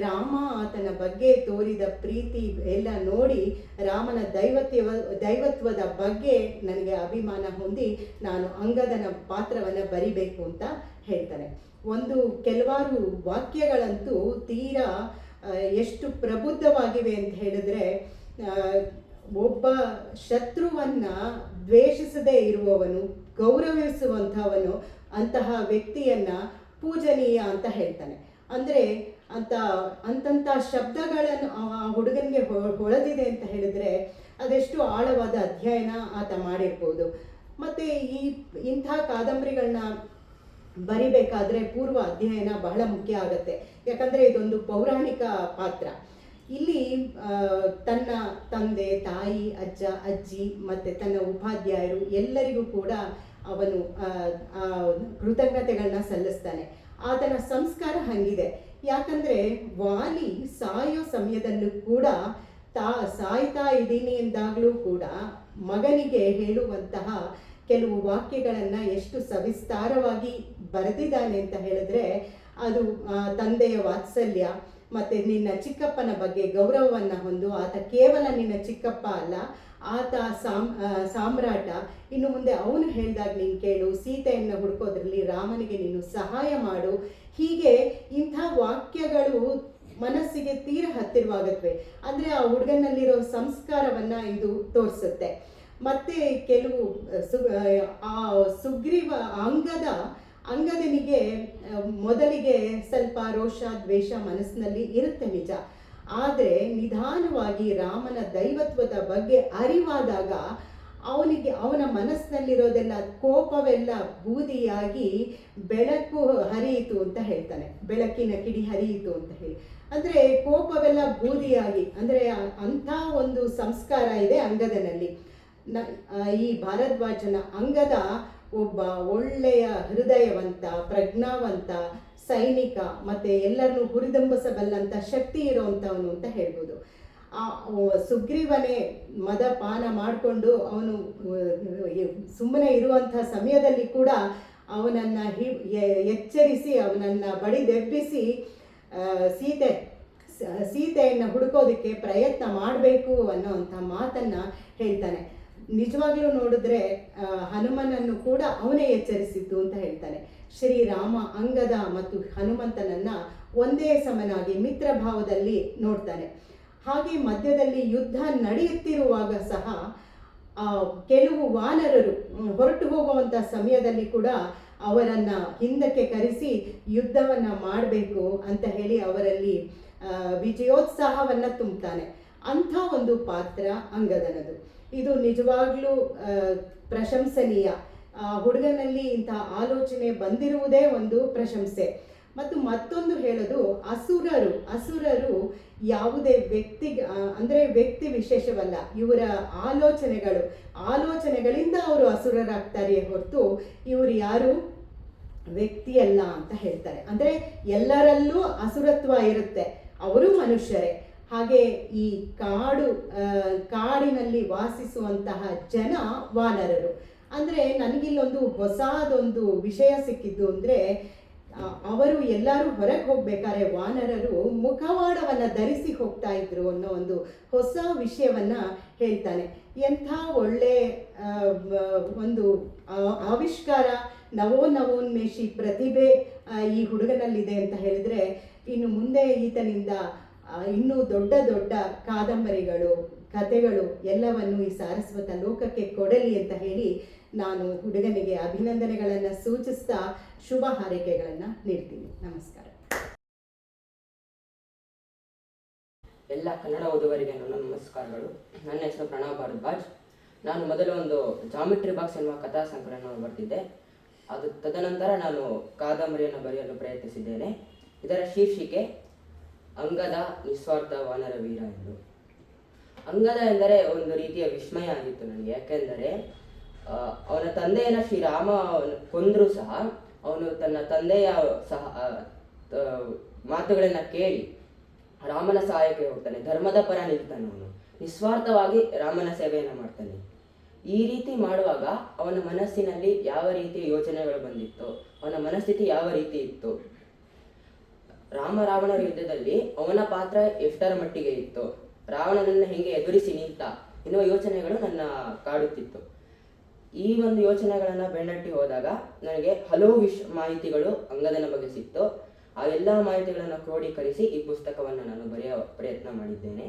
ರಾಮ ಆತನ ಬಗ್ಗೆ ತೋರಿದ ಪ್ರೀತಿ ಎಲ್ಲ ನೋಡಿ ರಾಮನ ದೈವತ್ವ ದೈವತ್ವದ ಬಗ್ಗೆ ನನಗೆ ಅಭಿಮಾನ ಹೊಂದಿ ನಾನು ಅಂಗದನ ಪಾತ್ರವನ್ನು ಬರಿಬೇಕು ಅಂತ ಹೇಳ್ತಾನೆ. ಒಂದು ಕೆಲವಾರು ವಾಕ್ಯಗಳಂತೂ ತೀರಾ ಎಷ್ಟು ಪ್ರಬುದ್ಧವಾಗಿವೆ ಅಂತ ಹೇಳಿದ್ರೆ ಒಬ್ಬ ಶತ್ರುವನ್ನ ದ್ವೇಷಿಸದೇ ಇರುವವನು, ಗೌರವಿಸುವಂಥವನು ಅಂತಹ ವ್ಯಕ್ತಿಯನ್ನ ಪೂಜನೀಯ ಅಂತ ಹೇಳ್ತಾನೆ. ಅಂದ್ರೆ ಅಂತ ಅಂತಂಥ ಶಬ್ದಗಳನ್ನು ಆ ಹುಡುಗನಿಗೆ ಹೊಳೆದಿದೆ ಅಂತ ಹೇಳಿದ್ರೆ ಅದೆಷ್ಟು ಆಳವಾದ ಅಧ್ಯಯನ ಆತ ಮಾಡಿರ್ಬೋದು. ಮತ್ತೆ ಈ ಇಂಥ ಕಾದಂಬರಿಗಳನ್ನ ಬರಿಬೇಕಾದ್ರೆ ಪೂರ್ವ ಅಧ್ಯಯನ ಬಹಳ ಮುಖ್ಯ ಆಗತ್ತೆ. ಯಾಕಂದ್ರೆ ಇದೊಂದು ಪೌರಾಣಿಕ ಪಾತ್ರ. ಇಲ್ಲಿ ತನ್ನ ತಂದೆ, ತಾಯಿ, ಅಜ್ಜ, ಅಜ್ಜಿ ಮತ್ತೆ ತನ್ನ ಉಪಾಧ್ಯಾಯರು ಎಲ್ಲರಿಗೂ ಕೂಡ ಅವನು ಕೃತಜ್ಞತೆಗಳನ್ನ ಸಲ್ಲಿಸ್ತಾನೆ. ಆತನ ಸಂಸ್ಕಾರ ಹಂಗಿದೆ. ಯಾಕಂದ್ರೆ ವಾಲಿ ಸಾಯೋ ಸಮಯದಲ್ಲೂ ಕೂಡ ತಾ, ಸಾಯ್ತಾ ಇದ್ದೀನಿ ಎಂದಾಗಲೂ ಕೂಡ ಮಗನಿಗೆ ಹೇಳುವಂತಹ ಕೆಲವು ವಾಕ್ಯಗಳನ್ನು ಎಷ್ಟು ಸವಿಸ್ತಾರವಾಗಿ ಬರೆದಿದ್ದಾನೆ ಅಂತ ಹೇಳಿದ್ರೆ ಅದು ತಂದೆಯ ವಾತ್ಸಲ್ಯ ಮತ್ತೆ ನಿನ್ನ ಚಿಕ್ಕಪ್ಪನ ಬಗ್ಗೆ ಗೌರವವನ್ನ ಹೊಂದು ಆತ ಕೇವಲ ನಿನ್ನ ಚಿಕ್ಕಪ್ಪ ಅಲ್ಲ, ಆತ ಸಾಮ್ ಸಾಮ್ರಾಟ. ಇನ್ನು ಮುಂದೆ ಅವನು ಹೇಳಿದಾಗ ನೀನು ಕೇಳು, ಸೀತೆಯನ್ನು ಹುಡುಕೋದ್ರಲ್ಲಿ ರಾಮನಿಗೆ ನೀನು ಸಹಾಯ ಮಾಡು. ಹೀಗೆ ಇಂಥ ವಾಕ್ಯಗಳು ಮನಸ್ಸಿಗೆ ತೀರ ಹತ್ತಿರವಾಗತ್ವೆ. ಅಂದ್ರೆ ಆ ಹುಡುಗನಲ್ಲಿರೋ ಸಂಸ್ಕಾರವನ್ನ ಇದು ತೋರಿಸುತ್ತೆ. ಮತ್ತೆ ಕೆಲವು ಆ ಸುಗ್ರೀವ ಅಂಗದ ಅಂಗದನಿಗೆ ಮೊದಲಿಗೆ ಸ್ವಲ್ಪ ರೋಷ, ದ್ವೇಷ ಮನಸ್ಸಿನಲ್ಲಿ ಇರುತ್ತೆ ನಿಜ. ಆದರೆ ನಿಧಾನವಾಗಿ ರಾಮನ ದೈವತ್ವದ ಬಗ್ಗೆ ಅರಿವಾದಾಗ ಅವನಿಗೆ, ಅವನ ಮನಸ್ಸಿನಲ್ಲಿರೋದೆಲ್ಲ ಕೋಪವೆಲ್ಲ ಬೂದಿಯಾಗಿ ಬೆಳಕು ಹರಿಯಿತು ಅಂತ ಹೇಳ್ತಾನೆ. ಬೆಳಕಿನ ಕಿಡಿ ಹರಿಯಿತು ಅಂತ ಹೇಳಿ. ಅಂದ್ರೆ ಕೋಪವೆಲ್ಲ ಬೂದಿಯಾಗಿ, ಅಂದ್ರೆ ಅಂಥ ಒಂದು ಸಂಸ್ಕಾರ ಇದೆ ಅಂಗದನಲ್ಲಿ. ನ- ಈ ಭಾರದ್ವಾಜನ ಅಂಗದ ಒಬ್ಬ ಒಳ್ಳೆಯ ಹೃದಯವಂತ, ಪ್ರಜ್ಞಾವಂತ, ಸೈನಿಕ ಮತ್ತೆ ಎಲ್ಲರನ್ನು ಹುರಿದಂಬಿಸಬಲ್ಲಂತ ಶಕ್ತಿ ಇರುವಂಥವನು ಅಂತ ಹೇಳ್ಬೋದು. ಆ ಸುಗ್ರೀವನೇ ಮದ ಮದಪಾನ ಮಾಡಿಕೊಂಡು ಅವನು ಸುಮ್ಮನೆ ಇರುವಂಥ ಸಮಯದಲ್ಲಿ ಕೂಡ ಅವನನ್ನು ಹಿ ಎಚ್ಚರಿಸಿ, ಅವನನ್ನು ಬಡಿದೆಬ್ಬಿಸಿ ಸೀತೆ ಸೀತೆಯನ್ನು ಹುಡುಕೋದಕ್ಕೆ ಪ್ರಯತ್ನ ಮಾಡಬೇಕು ಅನ್ನೋವಂಥ ಮಾತನ್ನು ಹೇಳ್ತಾನೆ. ನಿಜವಾಗ್ಲೂ ನೋಡಿದ್ರೆ ಹನುಮನನ್ನು ಕೂಡ ಅವನೇ ಎಚ್ಚರಿಸಿದ್ದು ಅಂತ ಹೇಳ್ತಾನೆ. ಶ್ರೀರಾಮ ಅಂಗದ ಮತ್ತು ಹನುಮಂತನನ್ನ ಒಂದೇ ಸಮನಾಗಿ ಮಿತ್ರ ಭಾವದಲ್ಲಿ ನೋಡ್ತಾನೆ. ಹಾಗೆ ಮಧ್ಯದಲ್ಲಿ ಯುದ್ಧ ನಡೆಯುತ್ತಿರುವಾಗ ಸಹ ಕೆಲವು ವಾನರರು ಹೊರಟು ಹೋಗುವಂಥ ಸಮಯದಲ್ಲಿ ಕೂಡ ಅವರನ್ನು ಹಿಂದಕ್ಕೆ ಕರೆಸಿ ಯುದ್ಧವನ್ನ ಮಾಡಬೇಕು ಅಂತ ಹೇಳಿ ಅವರಲ್ಲಿ ವಿಜಯೋತ್ಸಾಹವನ್ನ ತುಂಬುತ್ತಾನೆ ಅಂಥ ಒಂದು ಪಾತ್ರ ಅಂಗದನದು. ಇದು ನಿಜವಾಗ್ಲೂ ಪ್ರಶಂಸನೀಯ. ಹುಡುಗನಲ್ಲಿ ಇಂತಹ ಆಲೋಚನೆ ಬಂದಿರುವುದೇ ಒಂದು ಪ್ರಶಂಸೆ. ಮತ್ತು ಮತ್ತೊಂದು ಹೇಳೋದು, ಅಸುರರು ಅಸುರರು ಯಾವುದೇ ವ್ಯಕ್ತಿ ಅಂದ್ರೆ ವ್ಯಕ್ತಿ ವಿಶೇಷವಲ್ಲ, ಇವರ ಆಲೋಚನೆಗಳು. ಆಲೋಚನೆಗಳಿಂದ ಅವರು ಅಸುರರಾಗ್ತಾರೆ ಹೊರತು ಇವರು ಯಾರು ವ್ಯಕ್ತಿಯಲ್ಲ ಅಂತ ಹೇಳ್ತಾರೆ. ಅಂದ್ರೆ ಎಲ್ಲರಲ್ಲೂ ಅಸುರತ್ವ ಇರುತ್ತೆ. ಅವರು ಮನುಷ್ಯರೇ. ಹಾಗೆ ಈ ಕಾಡು ಕಾಡಿನಲ್ಲಿ ವಾಸಿಸುವಂತಹ ಜನ ವಾನರರು. ಅಂದ್ರೆ ನನಗಿಲ್ಲೊಂದು ಹೊಸದೊಂದು ವಿಷಯ ಸಿಕ್ಕಿದ್ದು ಅಂದ್ರೆ ಅವರು ಎಲ್ಲರೂ ಹೊರಗೆ ಹೋಗ್ಬೇಕಾದ್ರೆ ವಾನರರು ಮುಖವಾಡವನ್ನು ಧರಿಸಿ ಹೋಗ್ತಾ ಇದ್ರು ಅನ್ನೋ ಒಂದು ಹೊಸ ವಿಷಯವನ್ನ ಹೇಳ್ತಾನೆ. ಎಂಥ ಒಳ್ಳೆ ಒಂದು ಆವಿಷ್ಕಾರ, ನವೋ ನವೋನ್ಮೇಷಿ ಪ್ರತಿಭೆ ಈ ಹುಡುಗನಲ್ಲಿದೆ ಅಂತ ಹೇಳಿದ್ರೆ, ಇನ್ನು ಮುಂದೆ ಈತನಿಂದ ಇನ್ನೂ ದೊಡ್ಡ ದೊಡ್ಡ ಕಾದಂಬರಿಗಳು, ಕಥೆಗಳು ಎಲ್ಲವನ್ನು ಈ ಸಾರಸ್ವತ ಲೋಕಕ್ಕೆ ಕೊಡಲಿ ಅಂತ ಹೇಳಿ ನಾನು ಹುಡುಗನಿಗೆ ಅಭಿನಂದನೆಗಳನ್ನು ಸೂಚಿಸ್ತಾ ಶುಭ ಹಾರೈಕೆಗಳನ್ನು ನೀಡ್ತೀನಿ. ನಮಸ್ಕಾರ. ಎಲ್ಲ ಕನ್ನಡ ಓದುವರಿಗೆ ನನ್ನ ನಮಸ್ಕಾರಗಳು. ನನ್ನ ಹೆಸರು ಪ್ರಣವ್ ಭಾರದ್ವಾಜ್. ನಾನು ಮೊದಲು ಒಂದು ಜಾಮಿಟ್ರಿ ಬಾಕ್ಸ್ ಎನ್ನುವ ಕಥಾ ಸಂಕಲನವನ್ನು ಬರೆದಿದ್ದೆ. ಅದು ತದನಂತರ ನಾನು ಕಾದಂಬರಿಯನ್ನು ಬರೆಯಲು ಪ್ರಯತ್ನಿಸಿದ್ದೇನೆ. ಇದರ ಶೀರ್ಷಿಕೆ ಅಂಗದ ನಿಸ್ವಾರ್ಥ ವಾನರ ವೀರ ಎಂದು. ಅಂಗದ ಎಂದರೆ ಒಂದು ರೀತಿಯ ವಿಸ್ಮಯ ಆಗಿತ್ತು ನನಗೆ. ಯಾಕೆಂದರೆ ಅವನ ತಂದೆಯನ್ನು ಶ್ರೀರಾಮ ಕೊಂದರೂ ಸಹ ಅವನು ತನ್ನ ತಂದೆಯ ಸಹ ಮಾತುಗಳನ್ನು ಕೇಳಿ ರಾಮನ ಸಹಾಯಕ್ಕೆ ಹೋಗ್ತಾನೆ. ಧರ್ಮದ ಪರ ನಿಲ್ತಾನೆ ಅವನು. ನಿಸ್ವಾರ್ಥವಾಗಿ ರಾಮನ ಸೇವೆಯನ್ನು ಮಾಡ್ತಾನೆ. ಈ ರೀತಿ ಮಾಡುವಾಗ ಅವನ ಮನಸ್ಸಿನಲ್ಲಿ ಯಾವ ರೀತಿಯ ಯೋಚನೆಗಳು ಬಂದಿತ್ತು, ಅವನ ಮನಸ್ಥಿತಿ ಯಾವ ರೀತಿ ಇತ್ತು ರಾಮ ರಾವಣರ ಯುದ್ಧದಲ್ಲಿ ಅವನ ಪಾತ್ರ ಎಷ್ಟರ ಮಟ್ಟಿಗೆ ಇತ್ತು? ರಾವಣನನ್ನು ಹೆಂಗೆ ಎದುರಿಸಿ ನಿಂತ? ಎನ್ನುವ ಯೋಚನೆಗಳು ನನ್ನ ಕಾಡುತ್ತಿತ್ತು. ಈ ಒಂದು ಯೋಚನೆಗಳನ್ನು ಬೆನ್ನಟ್ಟಿ ಹೋದಾಗ ನನಗೆ ಹಲವು ವಿಶ್ ಮಾಹಿತಿಗಳು ಅಂಗದನ ಬಗ್ಗೆ ಸಿಕ್ತು. ಆ ಎಲ್ಲ ಮಾಹಿತಿಗಳನ್ನು ಕ್ರೋಢೀಕರಿಸಿ ಈ ಪುಸ್ತಕವನ್ನು ನಾನು ಬರೆಯೋ ಪ್ರಯತ್ನ ಮಾಡಿದ್ದೇನೆ.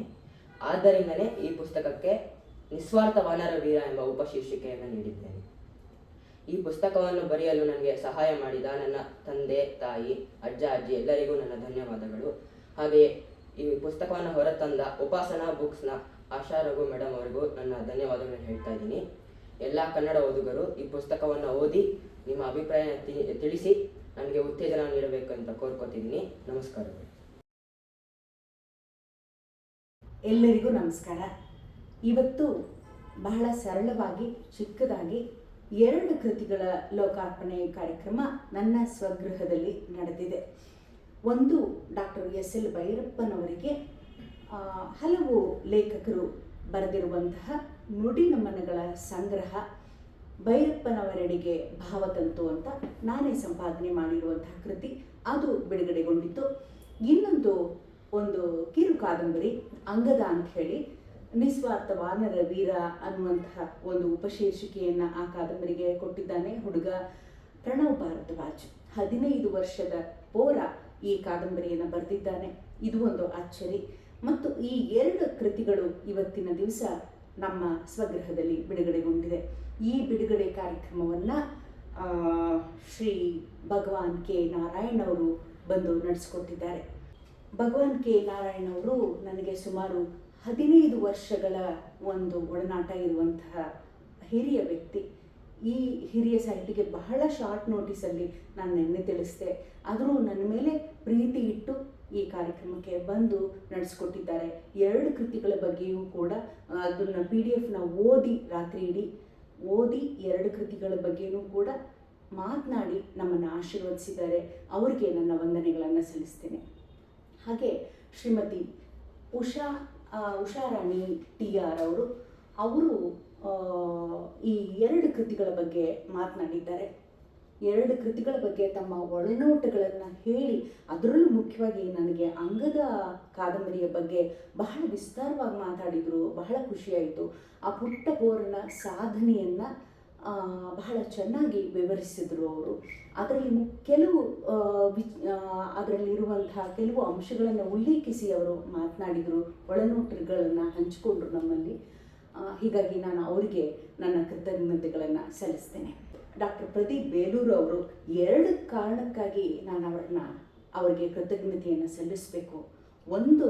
ಆದ್ದರಿಂದನೇ ಈ ಪುಸ್ತಕಕ್ಕೆ ನಿಸ್ವಾರ್ಥ ವಾನರ ವೀರ ಎಂಬ ಉಪಶೀರ್ಷಿಕೆಯನ್ನು ನೀಡಿದ್ದೇನೆ. ಈ ಪುಸ್ತಕವನ್ನು ಬರೆಯಲು ನನಗೆ ಸಹಾಯ ಮಾಡಿದ ನನ್ನ ತಂದೆ, ತಾಯಿ, ಅಜ್ಜ, ಅಜ್ಜಿ ಎಲ್ಲರಿಗೂ ನನ್ನ ಧನ್ಯವಾದಗಳು. ಹಾಗೆಯೇ ಈ ಪುಸ್ತಕವನ್ನು ಹೊರತಂದ ಉಪಾಸನಾ ಬುಕ್ಸ್ನ ಆಶಾ ರಘು ಮೇಡಮ್ ಅವರಿಗೂ ನನ್ನ ಧನ್ಯವಾದಗಳನ್ನು ಹೇಳ್ತಾ ಇದ್ದೀನಿ. ಎಲ್ಲ ಕನ್ನಡ ಓದುಗರು ಈ ಪುಸ್ತಕವನ್ನು ಓದಿ ನಿಮ್ಮ ಅಭಿಪ್ರಾಯ ತಿಳಿಸಿ ನನಗೆ ಉತ್ತೇಜನ ನೀಡಬೇಕು ಅಂತ ಕೋರ್ಕೋತಿದ್ದೀನಿ. ನಮಸ್ಕಾರ. ಎಲ್ಲರಿಗೂ ನಮಸ್ಕಾರ. ಇವತ್ತು ಬಹಳ ಸರಳವಾಗಿ, ಚಿಕ್ಕದಾಗಿ ಎರಡು ಕೃತಿಗಳ ಲೋಕಾರ್ಪಣೆ ಕಾರ್ಯಕ್ರಮ ನನ್ನ ಸ್ವಗೃಹದಲ್ಲಿ ನಡೆದಿದೆ. ಒಂದು ಡಾಕ್ಟರ್ ಎಸ್ ಎಲ್ ಭೈರಪ್ಪನವರಿಗೆ ಹಲವು ಲೇಖಕರು ಬರೆದಿರುವಂತಹ ನುಡಿ ನಮನಗಳ ಸಂಗ್ರಹ ಭೈರಪ್ಪನವರೆಡೆಗೆ ಭಾವತಂತು ಅಂತ ನಾನೇ ಸಂಪಾದನೆ ಮಾಡಿರುವಂತಹ ಕೃತಿ. ಅದು ಬಿಡುಗಡೆಗೊಂಡಿತ್ತು. ಇನ್ನೊಂದು ಒಂದು ಕಿರು ಕಾದಂಬರಿ, ಅಂಗದ ಅಂತ ನಿಸ್ವಾರ್ಥ ವಾನರ ವೀರ ಅನ್ನುವಂತಹ ಒಂದು ಉಪಶೀರ್ಷಿಕೆಯನ್ನು ಆ ಕಾದಂಬರಿಗೆ ಕೊಟ್ಟಿದ್ದಾನೆ ಹುಡುಗ ಪ್ರಣವ್ ಭಾರದ್ವಾಜ್. ಹದಿನೈದು ವರ್ಷದ ಪೋರ ಈ ಕಾದಂಬರಿಯನ್ನು ಬರೆದಿದ್ದಾನೆ. ಇದು ಒಂದು ಅಚ್ಚರಿ. ಮತ್ತು ಈ ಎರಡು ಕೃತಿಗಳು ಇವತ್ತಿನ ದಿವಸ ನಮ್ಮ ಸ್ವಗೃಹದಲ್ಲಿ ಬಿಡುಗಡೆಗೊಂಡಿದೆ. ಈ ಬಿಡುಗಡೆ ಕಾರ್ಯಕ್ರಮವನ್ನು ಶ್ರೀ ಭಗವಾನ್ ಕೆ ನಾರಾಯಣ್ ಅವರು ಬಂದು ನಡೆಸ್ಕೊಟ್ಟಿದ್ದಾರೆ. ಭಗವಾನ್ ಕೆ ನಾರಾಯಣ್ ಅವರು ನನಗೆ ಸುಮಾರು ಹದಿನೈದು ವರ್ಷಗಳ ಒಂದು ಒಡನಾಟ ಇರುವಂತಹ ಹಿರಿಯ ವ್ಯಕ್ತಿ. ಈ ಹಿರಿಯ ಸಾಹಿತಿಗೆ ಬಹಳ ಶಾರ್ಟ್ ನೋಟಿಸಲ್ಲಿ ನಾನು ನಿನ್ನೆ ತಿಳಿಸಿದೆ. ಆದರೂ ನನ್ನ ಮೇಲೆ ಪ್ರೀತಿ ಇಟ್ಟು ಈ ಕಾರ್ಯಕ್ರಮಕ್ಕೆ ಬಂದು ನಡೆಸ್ಕೊಟ್ಟಿದ್ದಾರೆ. ಎರಡು ಕೃತಿಗಳ ಬಗ್ಗೆಯೂ ಕೂಡ ಅದನ್ನು ಪಿ ಡಿ ಎಫ್ನ ಓದಿ ರಾತ್ರಿ ಇಡೀ, ಓದಿ ಎರಡು ಕೃತಿಗಳ ಬಗ್ಗೆಯೂ ಕೂಡ ಮಾತನಾಡಿ ನಮ್ಮನ್ನು ಆಶೀರ್ವದಿಸಿದ್ದಾರೆ. ಅವರಿಗೆ ನನ್ನ ವಂದನೆಗಳನ್ನು ಸಲ್ಲಿಸ್ತೇನೆ. ಹಾಗೆ ಶ್ರೀಮತಿ ಉಷಾ ಉಷಾರಾಣಿ ಟಿ ಆರ್ ಅವರು ಅವರು ಈ ಎರಡು ಕೃತಿಗಳ ಬಗ್ಗೆ ಮಾತನಾಡಿದ್ದಾರೆ ಎರಡು ಕೃತಿಗಳ ಬಗ್ಗೆ ತಮ್ಮ ಒಳನೋಟಗಳನ್ನು ಹೇಳಿ ಅದರಲ್ಲೂ ಮುಖ್ಯವಾಗಿ ನನಗೆ ಅಂಗದ ಕಾದಂಬರಿಯ ಬಗ್ಗೆ ಬಹಳ ವಿಸ್ತಾರವಾಗಿ ಮಾತಾಡಿದರು ಬಹಳ ಖುಷಿಯಾಯಿತು ಆ ಪುಟ್ಟ ಪೋರನ ಸಾಧನೆಯನ್ನು ಬಹಳ ಚೆನ್ನಾಗಿ ವಿವರಿಸಿದರು ಅವರು. ಅದರಲ್ಲಿ ಕೆಲವು ವಿಚ್ ಅದರಲ್ಲಿರುವಂತಹ ಕೆಲವು ಅಂಶಗಳನ್ನು ಉಲ್ಲೇಖಿಸಿ ಅವರು ಮಾತನಾಡಿದರು, ಒಳನೋಟಗಳನ್ನು ಹಂಚಿಕೊಂಡ್ರು ನಮ್ಮಲ್ಲಿ. ಹೀಗಾಗಿ ನಾನು ಅವರಿಗೆ ನನ್ನ ಕೃತಜ್ಞತೆಗಳನ್ನು ಸಲ್ಲಿಸ್ತೇನೆ. ಡಾಕ್ಟರ್ ಪ್ರದೀಪ್ ಬೇಲೂರು ಅವರು ಎರಡು ಕಾರಣಕ್ಕಾಗಿ ನಾನು ಅವರನ್ನ, ಅವರಿಗೆ ಕೃತಜ್ಞತೆಯನ್ನು ಸಲ್ಲಿಸಬೇಕು. ಒಂದು,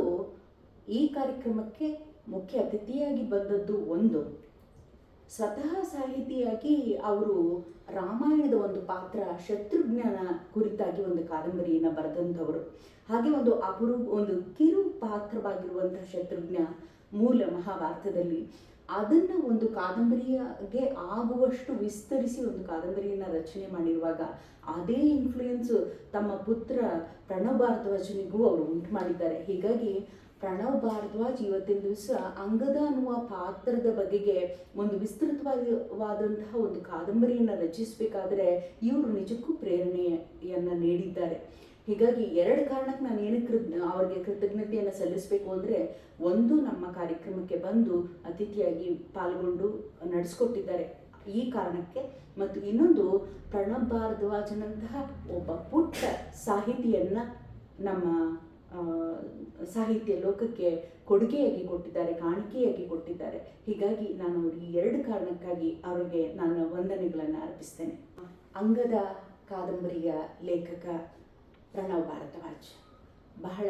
ಈ ಕಾರ್ಯಕ್ರಮಕ್ಕೆ ಮುಖ್ಯ ಅತಿಥಿಯಾಗಿ ಬಂದದ್ದು ಒಂದು ಸ್ವತಃ ಸಾಹಿತಿಯಾಗಿ ಅವರು ರಾಮಾಯಣದ ಒಂದು ಪಾತ್ರ ಶತ್ರುಘ್ನನ ಕುರಿತಾಗಿ ಒಂದು ಕಾದಂಬರಿಯನ್ನು ಬರೆದಂಥವರು. ಹಾಗೆ ಒಂದು ಅಪರೂಪ, ಒಂದು ಕಿರು ಪಾತ್ರವಾಗಿರುವಂತಹ ಶತ್ರುಘ್ನ ಮೂಲ ಮಹಾಭಾರತದಲ್ಲಿ ಅದನ್ನು ಒಂದು ಕಾದಂಬರಿಯಾಗೆ ಆಗುವಷ್ಟು ವಿಸ್ತರಿಸಿ ಒಂದು ಕಾದಂಬರಿಯನ್ನು ರಚನೆ ಮಾಡಿರುವಾಗ ಅದೇ ಇನ್ಫ್ಲುಯೆನ್ಸ್ ತಮ್ಮ ಪುತ್ರ ಪ್ರಣವ್ ಭಾರದ್ವಾಜನಿಗೂ ಅವರು ಉಂಟು ಮಾಡಿದ್ದಾರೆ. ಹೀಗಾಗಿ ಪ್ರಣವ್ ಭಾರದ್ವಾಜ್ ಇವತ್ತಿನ ದಿವಸ ಅಂಗದ ಅನ್ನುವ ಪಾತ್ರದ ಬಗೆಗೆ ಒಂದು ವಿಸ್ತೃತವಾದವಾದಂತಹ ಒಂದು ಕಾದಂಬರಿಯನ್ನು ರಚಿಸಬೇಕಾದ್ರೆ ಇವರು ನಿಜಕ್ಕೂ ಪ್ರೇರಣೆಯನ್ನು ನೀಡಿದ್ದಾರೆ. ಹೀಗಾಗಿ ಎರಡು ಕಾರಣಕ್ಕೆ ನಾನು ಏನು ಕೃತ್, ಅವ್ರಿಗೆ ಕೃತಜ್ಞತೆಯನ್ನು ಸಲ್ಲಿಸಬೇಕು ಅಂದರೆ ಒಂದು, ನಮ್ಮ ಕಾರ್ಯಕ್ರಮಕ್ಕೆ ಬಂದು ಅತಿಥಿಯಾಗಿ ಪಾಲ್ಗೊಂಡು ನಡೆಸ್ಕೊಟ್ಟಿದ್ದಾರೆ ಈ ಕಾರಣಕ್ಕೆ. ಮತ್ತು ಇನ್ನೊಂದು ಪ್ರಣಬ್ ಭಾರದ್ವಾಜನಂತಹ ಒಬ್ಬ ಪುಟ್ಟ ಸಾಹಿತಿಯನ್ನು ನಮ್ಮ ಸಾಹಿತ್ಯ ಲೋಕಕ್ಕೆ ಕೊಡುಗೆಯಾಗಿ ಕೊಟ್ಟಿದ್ದಾರೆ, ಕಾಣಿಕೆಯಾಗಿ ಕೊಟ್ಟಿದ್ದಾರೆ. ಹೀಗಾಗಿ ನಾನು ಅವ್ರಿಗೆ ಎರಡು ಕಾರಣಕ್ಕಾಗಿ ಅವರಿಗೆ ನಾನು ವಂದನೆಗಳನ್ನು ಅರ್ಪಿಸ್ತೇನೆ. ಅಂಗದ ಕಾದಂಬರಿಯ ಲೇಖಕ ಪ್ರಣವ್ ಭಾರದ್ವಾಜ್. ಬಹಳ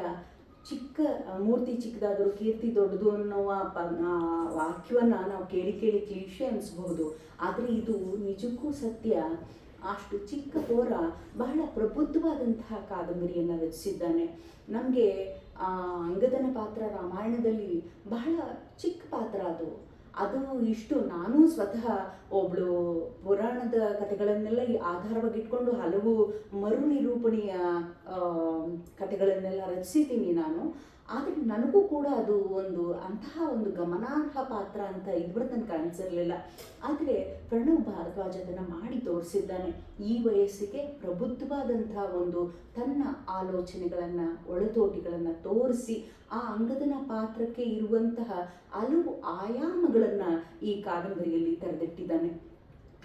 ಚಿಕ್ಕ, ಮೂರ್ತಿ ಚಿಕ್ಕದಾದರೂ ಕೀರ್ತಿ ದೊಡ್ಡದು ಅನ್ನುವ ವಾಕ್ಯವನ್ನು ನಾವು ಕೇಳಿ ಕೇಳಿ ಕ್ಲೀಶೆ ಅನಿಸ್ಬಹುದು. ಆದರೆ ಇದು ನಿಜಕ್ಕೂ ಸತ್ಯ. ಅಷ್ಟು ಚಿಕ್ಕ ಹೋರ ಬಹಳ ಪ್ರಬುದ್ಧವಾದಂತಹ ಕಾದಂಬರಿಯನ್ನು ರಚಿಸಿದ್ದಾನೆ. ನಮಗೆ ಅಂಗದನ ಪಾತ್ರ ರಾಮಾಯಣದಲ್ಲಿ ಬಹಳ ಚಿಕ್ಕ ಪಾತ್ರ ಅದು. ಅದು ಇಷ್ಟು ನಾನು ಸ್ವತಃ ಒಬ್ಳು ಪುರಾಣದ ಕಥೆಗಳನ್ನೆಲ್ಲ ಈ ಹಲವು ಮರು ನಿರೂಪಣೆಯ ಕಥೆಗಳನ್ನೆಲ್ಲ ರಚಿಸಿದ್ದೀನಿ ನಾನು. ಆದರೆ ನನಗೂ ಕೂಡ ಅದು ಒಂದು ಅಂತಹ ಒಂದು ಗಮನಾರ್ಹ ಪಾತ್ರ ಅಂತ ಇದ್ರ ತನಕ ಅನಿಸಿರಲಿಲ್ಲ. ಆದರೆ ಪ್ರಣವ್ ಭಾರದ್ವಾಜ್ ಅದನ್ನು ಮಾಡಿ ತೋರಿಸಿದ್ದಾನೆ. ಈ ವಯಸ್ಸಿಗೆ ಪ್ರಬುದ್ಧವಾದಂತಹ ಒಂದು ತನ್ನ ಆಲೋಚನೆಗಳನ್ನು, ಒಳತೋಟಿಗಳನ್ನು ತೋರಿಸಿ ಆ ಅಂಗದನ ಪಾತ್ರಕ್ಕೆ ಇರುವಂತಹ ಹಲವು ಆಯಾಮಗಳನ್ನು ಈ ಕಾದಂಬರಿಯಲ್ಲಿ ತೆರೆದಿಟ್ಟಿದ್ದಾನೆ.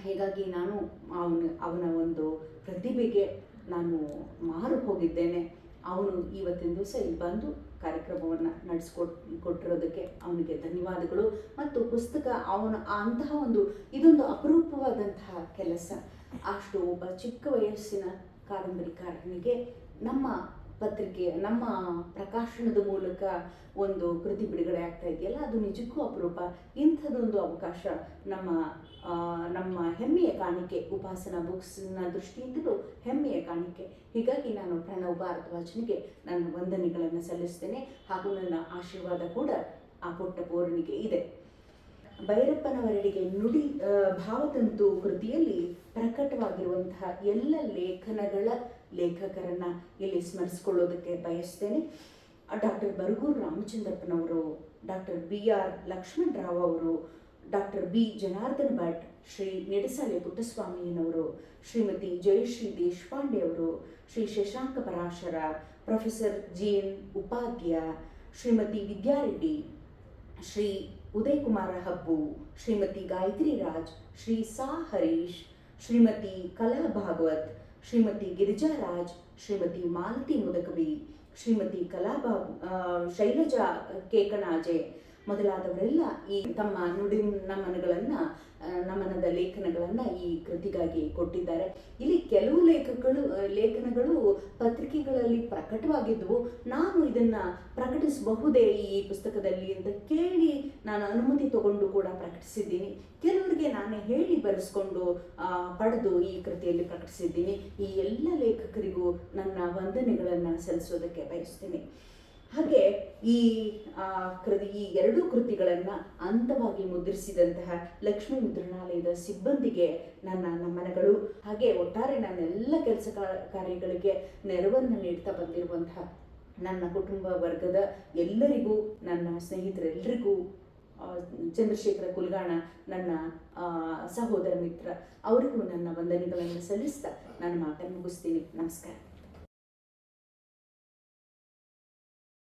ಹೀಗಾಗಿ ನಾನು ಅವನ ಅವನ ಒಂದು ಪ್ರತಿಭೆಗೆ ನಾನು ಮಾರು ಹೋಗಿದ್ದೇನೆ. ಅವನು ಇವತ್ತಿನ ದಿವಸ ಇಲ್ಲಿ ಬಂದು ಕಾರ್ಯಕ್ರಮವನ್ನು ನಡೆಸ್ಕೊಟ್, ಕೊಟ್ಟಿರೋದಕ್ಕೆ ಅವನಿಗೆ ಧನ್ಯವಾದಗಳು. ಮತ್ತು ಪುಸ್ತಕ, ಅವನ ಅಂತಹ ಒಂದು, ಇದೊಂದು ಅಪರೂಪವಾದಂತಹ ಕೆಲಸ. ಅಷ್ಟು ಒಬ್ಬ ಚಿಕ್ಕ ವಯಸ್ಸಿನ ಕಾದಂಬರಿಕಾರನಿಗೆ ನಮ್ಮ ಪತ್ರಿಕೆ, ನಮ್ಮ ಪ್ರಕಾಶನದ ಮೂಲಕ ಒಂದು ಕೃತಿ ಬಿಡುಗಡೆ ಆಗ್ತಾ ಇದೆಯಲ್ಲ, ಅದು ನಿಜಕ್ಕೂ ಅಪರೂಪ. ಇಂಥದ್ದೊಂದು ಅವಕಾಶ ನಮ್ಮ ನಮ್ಮ ಹೆಮ್ಮೆಯ ಕಾಣಿಕೆ, ಉಪಾಸನಾ ಬುಕ್ಸ್ನ ದೃಷ್ಟಿಯಿಂದಲೂ ಹೆಮ್ಮೆಯ ಕಾಣಿಕೆ. ಹೀಗಾಗಿ ನಾನು ಪ್ರಣವ್ ಭಾರದ್ವಾಜನಿಗೆ ನನ್ನ ವಂದನೆಗಳನ್ನು ಸಲ್ಲಿಸ್ತೇನೆ. ಹಾಗೂ ನನ್ನ ಆಶೀರ್ವಾದ ಕೂಡ ಆ ಪುಟ್ಟ ಪೂರ್ಣಿಗೆ ಇದೆ. ಭೈರಪ್ಪನವರಡಿಗೆ ನುಡಿ ಭಾವತಂತು ಕೃತಿಯಲ್ಲಿ ಪ್ರಕಟವಾಗಿರುವಂತಹ ಎಲ್ಲ ಲೇಖನಗಳ ಲೇಖಕರನ್ನ ಇಲ್ಲಿ ಸ್ಮರಿಸ್ಕೊಳ್ಳೋದಕ್ಕೆ ಬಯಸ್ತೇನೆ. Doctor Baraguru ರಾಮಚಂದ್ರಪ್ಪನವರು, doctor B R Lakshman Rao ಅವರು, ಡಾಕ್ಟರ್ ಬಿ. ಜನಾರ್ದನ್ ಭಟ್, ಶ್ರೀ ನಿಡಸಾಲೆ ಪುಟ್ಟಸ್ವಾಮಿಯನವರು, ಶ್ರೀಮತಿ ಜಯಶ್ರೀ ದೇಶಪಾಂಡೆ ಅವರು, Shri Shashanka Parashara, professor G N Upadhya, Shrimati Vidya Reddy, Shri Uday Kumar Habbu, Shrimati Gayatri Raj, Shri Sa Harish, Shrimati Kala Bhagwat Shrimati Girija Raj Shrimati Malathi Mudakavi Shrimati ಕಲಾ ಬಾಬು ಆ, ಶೈಲಜಾ ಕೇಕಣಾಜೆ ಮೊದಲಾದವರೆಲ್ಲ ಈ ತಮ್ಮ ನುಡಿ ನಮನಗಳನ್ನು ನಮನದ ಲೇಖನಗಳನ್ನು ಈ ಕೃತಿಗಾಗಿ ಕೊಟ್ಟಿದ್ದಾರೆ. ಇಲ್ಲಿ ಕೆಲವು ಲೇಖಕಗಳು ಲೇಖನಗಳು ಪತ್ರಿಕೆಗಳಲ್ಲಿ ಪ್ರಕಟವಾಗಿದ್ದವು. ನಾನು ಇದನ್ನ ಪ್ರಕಟಿಸಬಹುದೇ ಈ ಪುಸ್ತಕದಲ್ಲಿ ಅಂತ ಕೇಳಿ ನಾನು ಅನುಮತಿ ತಗೊಂಡು ಕೂಡ ಪ್ರಕಟಿಸಿದ್ದೀನಿ. ಕೆಲವರಿಗೆ ನಾನೇ ಹೇಳಿ ಬರೆಸ್ಕೊಂಡು ಪಡೆದು ಈ ಕೃತಿಯಲ್ಲಿ ಪ್ರಕಟಿಸಿದ್ದೀನಿ. ಈ ಎಲ್ಲ ಲೇಖಕರಿಗೂ ನನ್ನ ವಂದನೆಗಳನ್ನು ಸಲ್ಲಿಸೋದಕ್ಕೆ ಬಯಸ್ತೀನಿ. ಹಾಗೆ ಈ ಕೃತಿ, ಈ ಎರಡೂ ಕೃತಿಗಳನ್ನು ಅಂತವಾಗಿ ಮುದ್ರಿಸಿದಂತಹ ಲಕ್ಷ್ಮೀ ಮುದ್ರಣಾಲಯದ ಸಿಬ್ಬಂದಿಗೆ ನನ್ನ ನಮನಗಳು. ಹಾಗೆ ಒಟ್ಟಾರೆ ನನ್ನೆಲ್ಲ ಕೆಲಸ ಕಾರ್ಯಗಳಿಗೆ ನೆರವನ್ನು ನೀಡ್ತಾ ಬಂದಿರುವಂತಹ ನನ್ನ ಕುಟುಂಬ ವರ್ಗದ ಎಲ್ಲರಿಗೂ, ನನ್ನ ಸ್ನೇಹಿತರೆಲ್ಲರಿಗೂ ಚಂದ್ರಶೇಖರ ಕುಲ್ಗಾಣ, ನನ್ನ ಸಹೋದರ ಮಿತ್ರ, ಅವರಿಗೂ ನನ್ನ ವಂದನೆಗಳನ್ನು ಸಲ್ಲಿಸ್ತಾ ನಾನು ಮಾತನ್ನು ಮುಗಿಸ್ತೀನಿ. ನಮಸ್ಕಾರ.